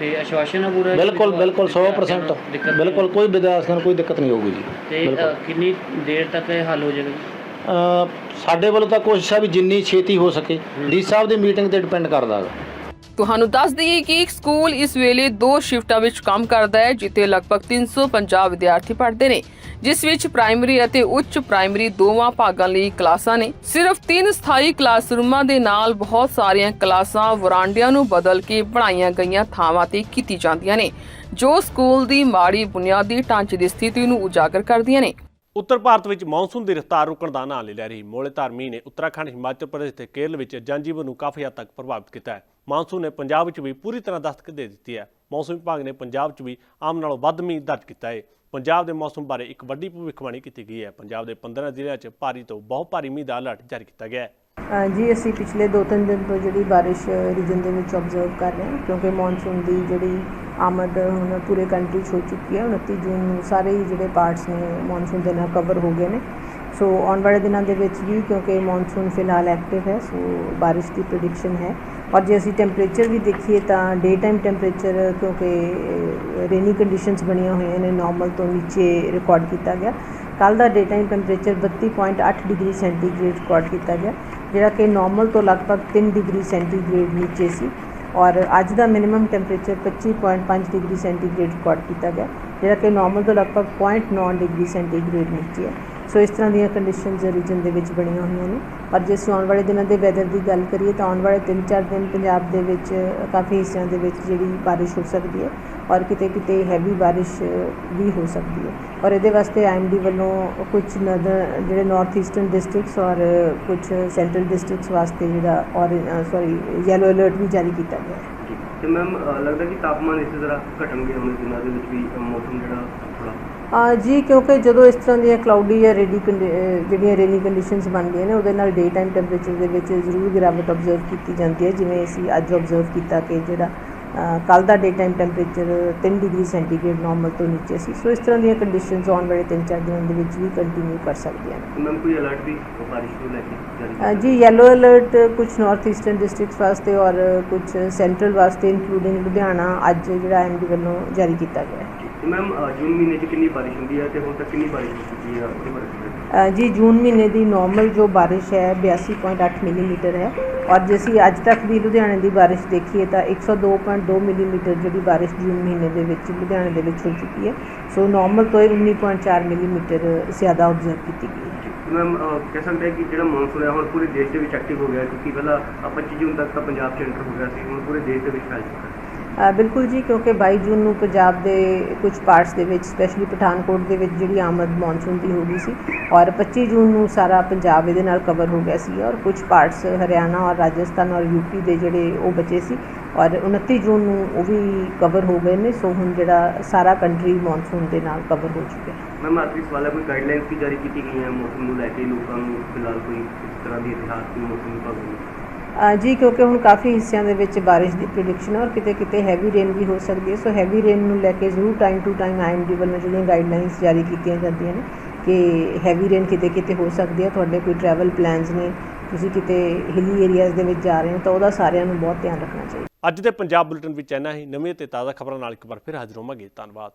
ਤੇ ਆਸ਼ਵਾਸਨ ਹੈ ਪੂਰਾ ਬਿਲਕੁਲ ਬਿਲਕੁਲ ਵਿਦਿਆਰਥੀਆਂ 100% ਨੂੰ ਦਿੱਕਤ ਨਹੀਂ ਬਿਲਕੁਲ ਕੋਈ ਵਿਦਿਆਰਥੀਆਂ ਨੂੰ ਕੋਈ ਦਿੱਕਤ ਨਹੀਂ ਹੋਊਗੀ ਜੀ। ਤੇ ਕਿੰਨੀ ਦੇਰ ਤੱਕ ਇਹ ਹੱਲ ਹੋ ਜਾਏਗਾ ਸਾਡੇ ਵੱਲੋਂ ਤਾਂ ਕੋਸ਼ਿਸ਼ ਆ ਵੀ ਜਿੰਨੀ ਛੇਤੀ ਹੋ ਸਕੇ। ਡੀ ਸਾਹਿਬ ਦੀ ਮੀਟਿੰਗ ਤੇ ਡਿਪੈਂਡ ਕਰਦਾ ਹੈ ਤੁਹਾਨੂੰ ਦੱਸ ਦਈਏ ਕਿ ਸਕੂਲ ਇਸ ਵੇਲੇ ਦੋ ਸ਼ਿਫਟਾਂ ਵਿੱਚ ਕੰਮ ਕਰਦਾ ਹੈ, ਜਿੱਥੇ ਲਗਭਗ 350 ਵਿਦਿਆਰਥੀ ਪੜ੍ਹਦੇ ਨੇ, ਜਿਸ ਵਿੱਚ ਪ੍ਰਾਇਮਰੀ ਅਤੇ ਉੱਚ ਪ੍ਰਾਇਮਰੀ ਦੋਵਾਂ ਭਾਗਾਂ ਲਈ ਕਲਾਸਾਂ ਨੇ। ਸਿਰਫ ਤਿੰਨ ਸਥਾਈ ਕਲਾਸਰੂਮਾਂ ਦੇ ਨਾਲ ਬਹੁਤ ਸਾਰੀਆਂ ਕਲਾਸਾਂ ਵਰਾਂਡਿਆਂ ਨੂੰ ਬਦਲ ਕੇ ਬਣਾਈਆਂ ਗਈਆਂ ਥਾਵਾਂ ਤੇ ਕੀਤੀ ਜਾਂਦੀਆਂ ਨੇ, ਜੋ ਸਕੂਲ ਦੀ ਮਾੜੀ ਬੁਨਿਆਦੀ ਢਾਂਚੇ ਦੀ ਸਥਿਤੀ ਨੂੰ ਉਜਾਗਰ ਕਰਦੀਆਂ ਨੇ। ਉੱਤਰ ਭਾਰਤ ਵਿੱਚ ਮੌਨਸੂਨ ਦੀ ਰਫ਼ਤਾਰ ਰੁਕਣ ਦਾ ਨਾਂ ਲੈ ਰਹੀ। ਮੋਲੇਧਾਰ ਮੀਂਹ ਨੇ ਉੱਤਰਾਖੰਡ, ਹਿਮਾਚਲ ਪ੍ਰਦੇਸ਼ ਤੇ ਕੇਰਲ ਵਿੱਚ ਜਨਜੀਵਨ ਨੂੰ ਕਾਫੀ ਹੱਦ ਤੱਕ ਪ੍ਰਭਾਵਿਤ ਕੀਤਾ ਹੈ। ਮੌਨਸੂਨ ਨੇ ਪੰਜਾਬ ਵਿੱਚ ਵੀ ਪੂਰੀ ਤਰ੍ਹਾਂ ਦਸਤਕ ਦੇ ਦਿੱਤੀ ਹੈ। ਮੌਸਮ ਵਿਭਾਗ ਨੇ ਪੰਜਾਬ 'ਚ ਵੀ ਆਮ ਨਾਲੋਂ ਵੱਧ ਮੀਂਹ ਦਰਜ ਕੀਤਾ ਹੈ। ਪੰਜਾਬ ਦੇ ਮੌਸਮ ਬਾਰੇ ਇੱਕ ਵੱਡੀ ਭਵਿੱਖਬਾਣੀ ਕੀਤੀ ਗਈ ਹੈ। ਪੰਜਾਬ ਦੇ 15 ਜ਼ਿਲ੍ਹਿਆਂ 'ਚ ਭਾਰੀ ਤੋਂ ਬਹੁਤ ਭਾਰੀ ਮੀਂਹ ਦਾ ਅਲਰਟ ਜਾਰੀ ਕੀਤਾ ਗਿਆ ਹੈ। ਜੀ, ਅਸੀਂ ਪਿਛਲੇ 2-3 ਦਿਨ ਤੋਂ ਜਿਹੜੀ ਬਾਰਿਸ਼ ਰੀਜਨ ਦੇ ਵਿੱਚ ਆਬਜ਼ਰਵ ਕਰ ਰਹੇ ਹਾਂ ਕਿਉਂਕਿ ਮੌਨਸੂਨ ਦੀ ਜਿਹੜੀ ਆਮਦ ਹੁਣ ਪੂਰੇ ਕੰਟਰੀ 'ਚ ਹੋ ਚੁੱਕੀ ਹੈ 29 ਜੂਨ ਨੂੰ ਸਾਰੇ ਹੀ ਜਿਹੜੇ ਪਾਰਟਸ ਨੇ ਮੌਨਸੂਨ ਦੇ ਨਾਲ ਕਵਰ ਹੋ ਗਏ ਨੇ। ਸੋ ਆਉਣ ਵਾਲੇ ਦਿਨਾਂ ਦੇ ਵਿੱਚ ਵੀ ਕਿਉਂਕਿ ਮੌਨਸੂਨ ਫਿਲਹਾਲ ਐਕਟਿਵ ਹੈ ਸੋ ਬਾਰਿਸ਼ ਦੀ ਪ੍ਰੈਡਿਕਸ਼ਨ ਹੈ। ਔਰ ਜੇ ਅਸੀਂ ਟੈਂਪਰੇਚਰ ਵੀ ਦੇਖੀਏ ਤਾਂ ਡੇ ਟਾਈਮ ਟੈਂਪਰੇਚਰ ਕਿਉਂਕਿ ਰੇਨੀ ਕੰਡੀਸ਼ਨਸ ਬਣੀਆਂ ਹੋਈਆਂ ਨੇ ਨਾਰਮਲ ਤੋਂ ਨੀਚੇ ਰਿਕਾਰਡ ਕੀਤਾ ਗਿਆ। ਕੱਲ ਦਾ day time temperature 32.8 degree centigrade record ਕੀਤਾ ਗਿਆ, ਜਿਹੜਾ ਕਿ ਨਾਰਮਲ ਤੋਂ ਲਗਭਗ 3 ਡਿਗਰੀ ਸੈਂਟੀਗ੍ਰੇਡ ਨੀਚੇ ਸੀ। ਔਰ ਅੱਜ ਦਾ minimum temperature 25.5 degree centigrade record ਕੀਤਾ ਗਿਆ, ਜਿਹੜਾ ਕਿ ਨਾਰਮਲ ਤੋਂ ਲਗਭਗ 0.9 ਡਿਗਰੀ ਸੈਂਟੀਗ੍ਰੇਡ ਨੀਚੇ ਹੈ। ਸੋ ਇਸ ਤਰ੍ਹਾਂ ਦੀਆਂ ਕੰਡੀਸ਼ਨਸ ਰੀਜਨ ਦੇ ਵਿੱਚ ਬਣੀਆਂ ਹੋਈਆਂ ਨੇ। ਪਰ ਜੇ ਅਸੀਂ ਆਉਣ ਵਾਲੇ ਦਿਨਾਂ ਦੇ ਵੈਦਰ ਦੀ ਗੱਲ ਕਰੀਏ ਤਾਂ ਆਉਣ ਵਾਲੇ 3-4 ਦਿਨ ਪੰਜਾਬ ਦੇ ਵਿੱਚ, ਕਾਫੀ ਹਿੱਸਿਆਂ ਦੇ ਵਿੱਚ ਜਿਹੜੀ ਬਾਰਿਸ਼ ਹੋ ਸਕਦੀ ਹੈ। ਔਰ ਕਿਤੇ ਕਿਤੇ ਹੈਵੀ ਬਾਰਿਸ਼ ਵੀ ਹੋ ਸਕਦੀ ਹੈ। ਔਰ ਇਹਦੇ ਵਾਸਤੇ ਆਈਐਮਡੀ ਵੱਲੋਂ ਕੁਝ ਨਦਰ ਜਿਹੜੇ ਨਾਰਥ ਈਸਟਰਨ ਡਿਸਟ੍ਰਿਕਟਸ ਔਰ ਕੁਝ ਸੈਂਟਰਲ ਡਿਸਟ੍ਰਿਕਟਸ ਵਾਸਤੇ ਜਿਹੜਾ ਔਰ ਸੌਰੀ ਯੈਲੋ ਅਲਰਟ ਵੀ ਜਾਰੀ ਕੀਤਾ ਗਿਆ ਹੈ। ਤੇ ਮੈਮ ਲੱਗਦਾ ਕਿ ਤਾਪਮਾਨ ਇਸੇ ਤਰ੍ਹਾਂ ਘਟਣਗੇ ਹੁਣ ਦਿਨਾਂ ਦੇ ਵਿੱਚ ਵੀ ਮੌਸਮ ਜਿਹੜਾ ਥੋੜਾ ਆ ਜੀ ਕਿਉਂਕਿ ਜਦੋਂ ਇਸ ਤਰ੍ਹਾਂ ਦੀਆਂ ਕਲਾਉਡੀ ਜਾਂ ਰੇਡੀ ਜਿਹੜੀਆਂ ਰੇਨੀ ਕੰਡੀਸ਼ਨਸ ਬਣਦੀਆਂ ਨੇ ਉਹਦੇ ਨਾਲ ਡੇ ਟਾਈਮ ਟੈਂਪਰੇਚਰ ਦੇ ਵਿੱਚ ਜ਼ਰੂਰ ਗਿਰਾਵਟ ਆਬਜ਼ਰਵ ਕੀਤੀ ਜਾਂਦੀ ਹੈ। ਜਿਵੇਂ ਅਸੀਂ ਅੱਜ ਆਬਜ਼ਰਵ ਕੀਤਾ ਕਿ ਜਿਹੜਾ ਕੱਲ ਦਾ day time temperature 3 degree centigrade normal ਤੋਂ ਨੀਚੇ ਸੀ। ਸੋ ਇਸ ਤਰ੍ਹਾਂ ਦੀਆਂ ਕੰਡੀਸ਼ਨਸ ਆਉਣ ਵਾਲੇ 3-4 ਦਿਨਾਂ ਦੇ ਵਿੱਚ ਵੀ ਕੰਟੀਨਿਊ ਕਰ ਸਕਦੀਆਂ ਨੇ। ਮੈਮ ਕੋਈ ਅਲਰਟ ਵੀ ਬਾਰਿਸ਼ ਨੂੰ ਲੈ ਕੇ ਜਾਰੀ ਅ, ਜੀ ਯੈਲੋ ਅਲਰਟ ਕੁਝ ਨਾਰਥ ਈਸਟਰਨ ਡਿਸਟ੍ਰਿਕਟਸ ਵਾਸਤੇ ਔਰ ਕੁਝ ਸੈਂਟਰਲ ਵਾਸਤੇ ਇਨਕਲੂਡਿੰਗ ਲੁਧਿਆਣਾ ਅੱਜ ਜਿਹੜਾ ਐਮਡੀ ਵੱਲੋਂ ਜਾਰੀ ਕੀਤਾ ਗਿਆ ਹੈ। ਮੈਮ ਜੂਨ ਮਹੀਨੇ 'ਚ ਕਿੰਨੀ ਬਾਰਿਸ਼ ਹੁੰਦੀ ਹੈ ਤੇ ਹੁਣ ਤੱਕ ਕਿੰਨੀ ਬਾਰਿਸ਼ ਹੋ ਚੁੱਕੀ ਹੈ? ਜੀ ਜੂਨ ਮਹੀਨੇ ਦੀ ਨਾਰਮਲ ਜੋ ਬਾਰਿਸ਼ ਹੈ 82.8 ਮਿਲੀਮੀਟਰ ਹੈ। ਔਰ ਜੇ ਅਸੀਂ ਅੱਜ ਤੱਕ ਦੀ ਲੁਧਿਆਣੇ ਦੀ ਬਾਰਿਸ਼ ਦੇਖੀਏ ਤਾਂ 102.2 ਮਿਲੀਮੀਟਰ ਜਿਹੜੀ ਬਾਰਿਸ਼ ਜੂਨ ਮਹੀਨੇ ਦੇ ਵਿੱਚ ਲੁਧਿਆਣੇ ਦੇ ਵਿੱਚ ਹੋ ਚੁੱਕੀ ਹੈ। ਸੋ ਨਾਰਮਲ ਤੋਂ ਇਹ 19.4 ਮਿਲੀਮੀਟਰ ਜ਼ਿਆਦਾ ਆਬਜ਼ਰਵ ਕੀਤੀ ਗਈ ਹੈ। ਮੈਮ ਕਹਿ ਸਕਦੇ ਹਾਂ ਕਿ ਜਿਹੜਾ ਮੌਨਸੂਨ ਹੈ ਹੁਣ ਪੂਰੇ ਦੇਸ਼ ਦੇ ਵਿੱਚ ਐਕਟਿਵ ਹੋ ਗਿਆ ਕਿਉਂਕਿ ਪਹਿਲਾਂ ਅ, 25 ਜੂਨ ਤੱਕ ਤਾਂ ਪੰਜਾਬ 'ਚ ਐਂਟਰ ਹੋ ਗਿਆ ਸੀ ਹੁਣ ਪੂਰੇ ਦੇਸ਼ ਦੇ ਵਿੱਚ ਫੈਲ ਚੁੱਕਾ ਬਿਲਕੁਲ ਜੀ, ਕਿਉਂਕਿ 22 ਜੂਨ ਨੂੰ ਪੰਜਾਬ ਦੇ ਕੁਝ ਪਾਰਟਸ ਦੇ ਵਿੱਚ ਸਪੈਸ਼ਲੀ ਪਠਾਨਕੋਟ ਦੇ ਵਿੱਚ ਜਿਹੜੀ ਆਮਦ ਮੌਨਸੂਨ ਦੀ ਹੋ ਗਈ ਸੀ ਔਰ 25 ਜੂਨ ਨੂੰ ਸਾਰਾ ਪੰਜਾਬ ਇਹਦੇ ਨਾਲ ਕਵਰ ਹੋ ਗਿਆ ਸੀ ਔਰ ਕੁਝ ਪਾਰਟਸ ਹਰਿਆਣਾ ਔਰ ਰਾਜਸਥਾਨ ਔਰ ਯੂਪੀ ਦੇ ਜਿਹੜੇ ਉਹ ਬਚੇ ਸੀ ਔਰ 29 ਜੂਨ ਨੂੰ ਉਹ ਵੀ ਕਵਰ ਹੋ ਗਏ ਨੇ, ਸੋ ਹੁਣ ਜਿਹੜਾ ਸਾਰਾ ਕੰਟਰੀ ਮੌਨਸੂਨ ਦੇ ਨਾਲ ਕਵਰ ਹੋ ਚੁੱਕਿਆ। ਹੈ ਮੈਮ ਆਖਰੀ ਸਵਾਲ ਹੈ ਕੋਈ ਗਾਈਡਲਾਈਨਸ ਵੀ ਜਾਰੀ ਕੀਤੀ ਗਈਆਂ ਮੌਸਮ ਨੂੰ ਲੈ ਕੇ, ਲੋਕਾਂ ਨੂੰ ਫਿਲਹਾਲ ਕੋਈ ਇਸ ਤਰ੍ਹਾਂ ਦੀ ਇਤਿਹਾਸ ਦੀ ਮੌਸਮ ਵਿਭਾਗ ਜੀ, ਕਿਉਂਕਿ ਹੁਣ ਕਾਫੀ ਹਿੱਸਿਆਂ ਦੇ ਵਿੱਚ ਬਾਰਿਸ਼ ਦੀ ਪ੍ਰੀਡਿਕਸ਼ਨ ਹੈ ਔਰ ਕਿਤੇ ਕਿਤੇ ਹੈਵੀ ਰੇਨ ਵੀ ਹੋ ਸਕਦੀ ਹੈ। ਸੋ ਹੈਵੀ ਰੇਨ ਨੂੰ ਲੈ ਕੇ ਜ਼ਰੂਰ ਟਾਈਮ ਟੂ ਟਾਈਮ ਆਈਐਮਡੀ ਵੱਲੋਂ ਜਿਹੜੀਆਂ ਗਾਈਡਲਾਈਨਸ ਜਾਰੀ ਕੀਤੀਆਂ ਜਾਂਦੀਆਂ ਨੇ ਕਿ ਹੈਵੀ ਰੇਨ ਕਿਤੇ ਕਿਤੇ ਹੋ ਸਕਦੀ ਹੈ। ਤੁਹਾਡੇ ਕੋਈ ਟਰੈਵਲ ਪਲਾਨਸ ਨੇ, ਤੁਸੀਂ ਕਿਤੇ ਹਿੱਲੀ ਏਰੀਆਜ਼ ਦੇ ਵਿੱਚ ਜਾ ਰਹੇ ਹੋ, ਤਾਂ ਉਹਦਾ ਸਾਰਿਆਂ ਨੂੰ ਬਹੁਤ ਧਿਆਨ ਰੱਖਣਾ ਚਾਹੀਦਾ। ਅੱਜ ਦੇ ਪੰਜਾਬ ਬੁਲੇਟਿਨ ਵਿੱਚ ਇੰਨਾ ਹੀ। ਨਵੀਆਂ ਤੇ ਤਾਜ਼ਾ ਖਬਰਾਂ ਨਾਲ ਇੱਕ ਵਾਰ ਫਿਰ ਹਾਜ਼ਰ ਹੋਵਾਂਗੇ। ਧੰਨਵਾਦ।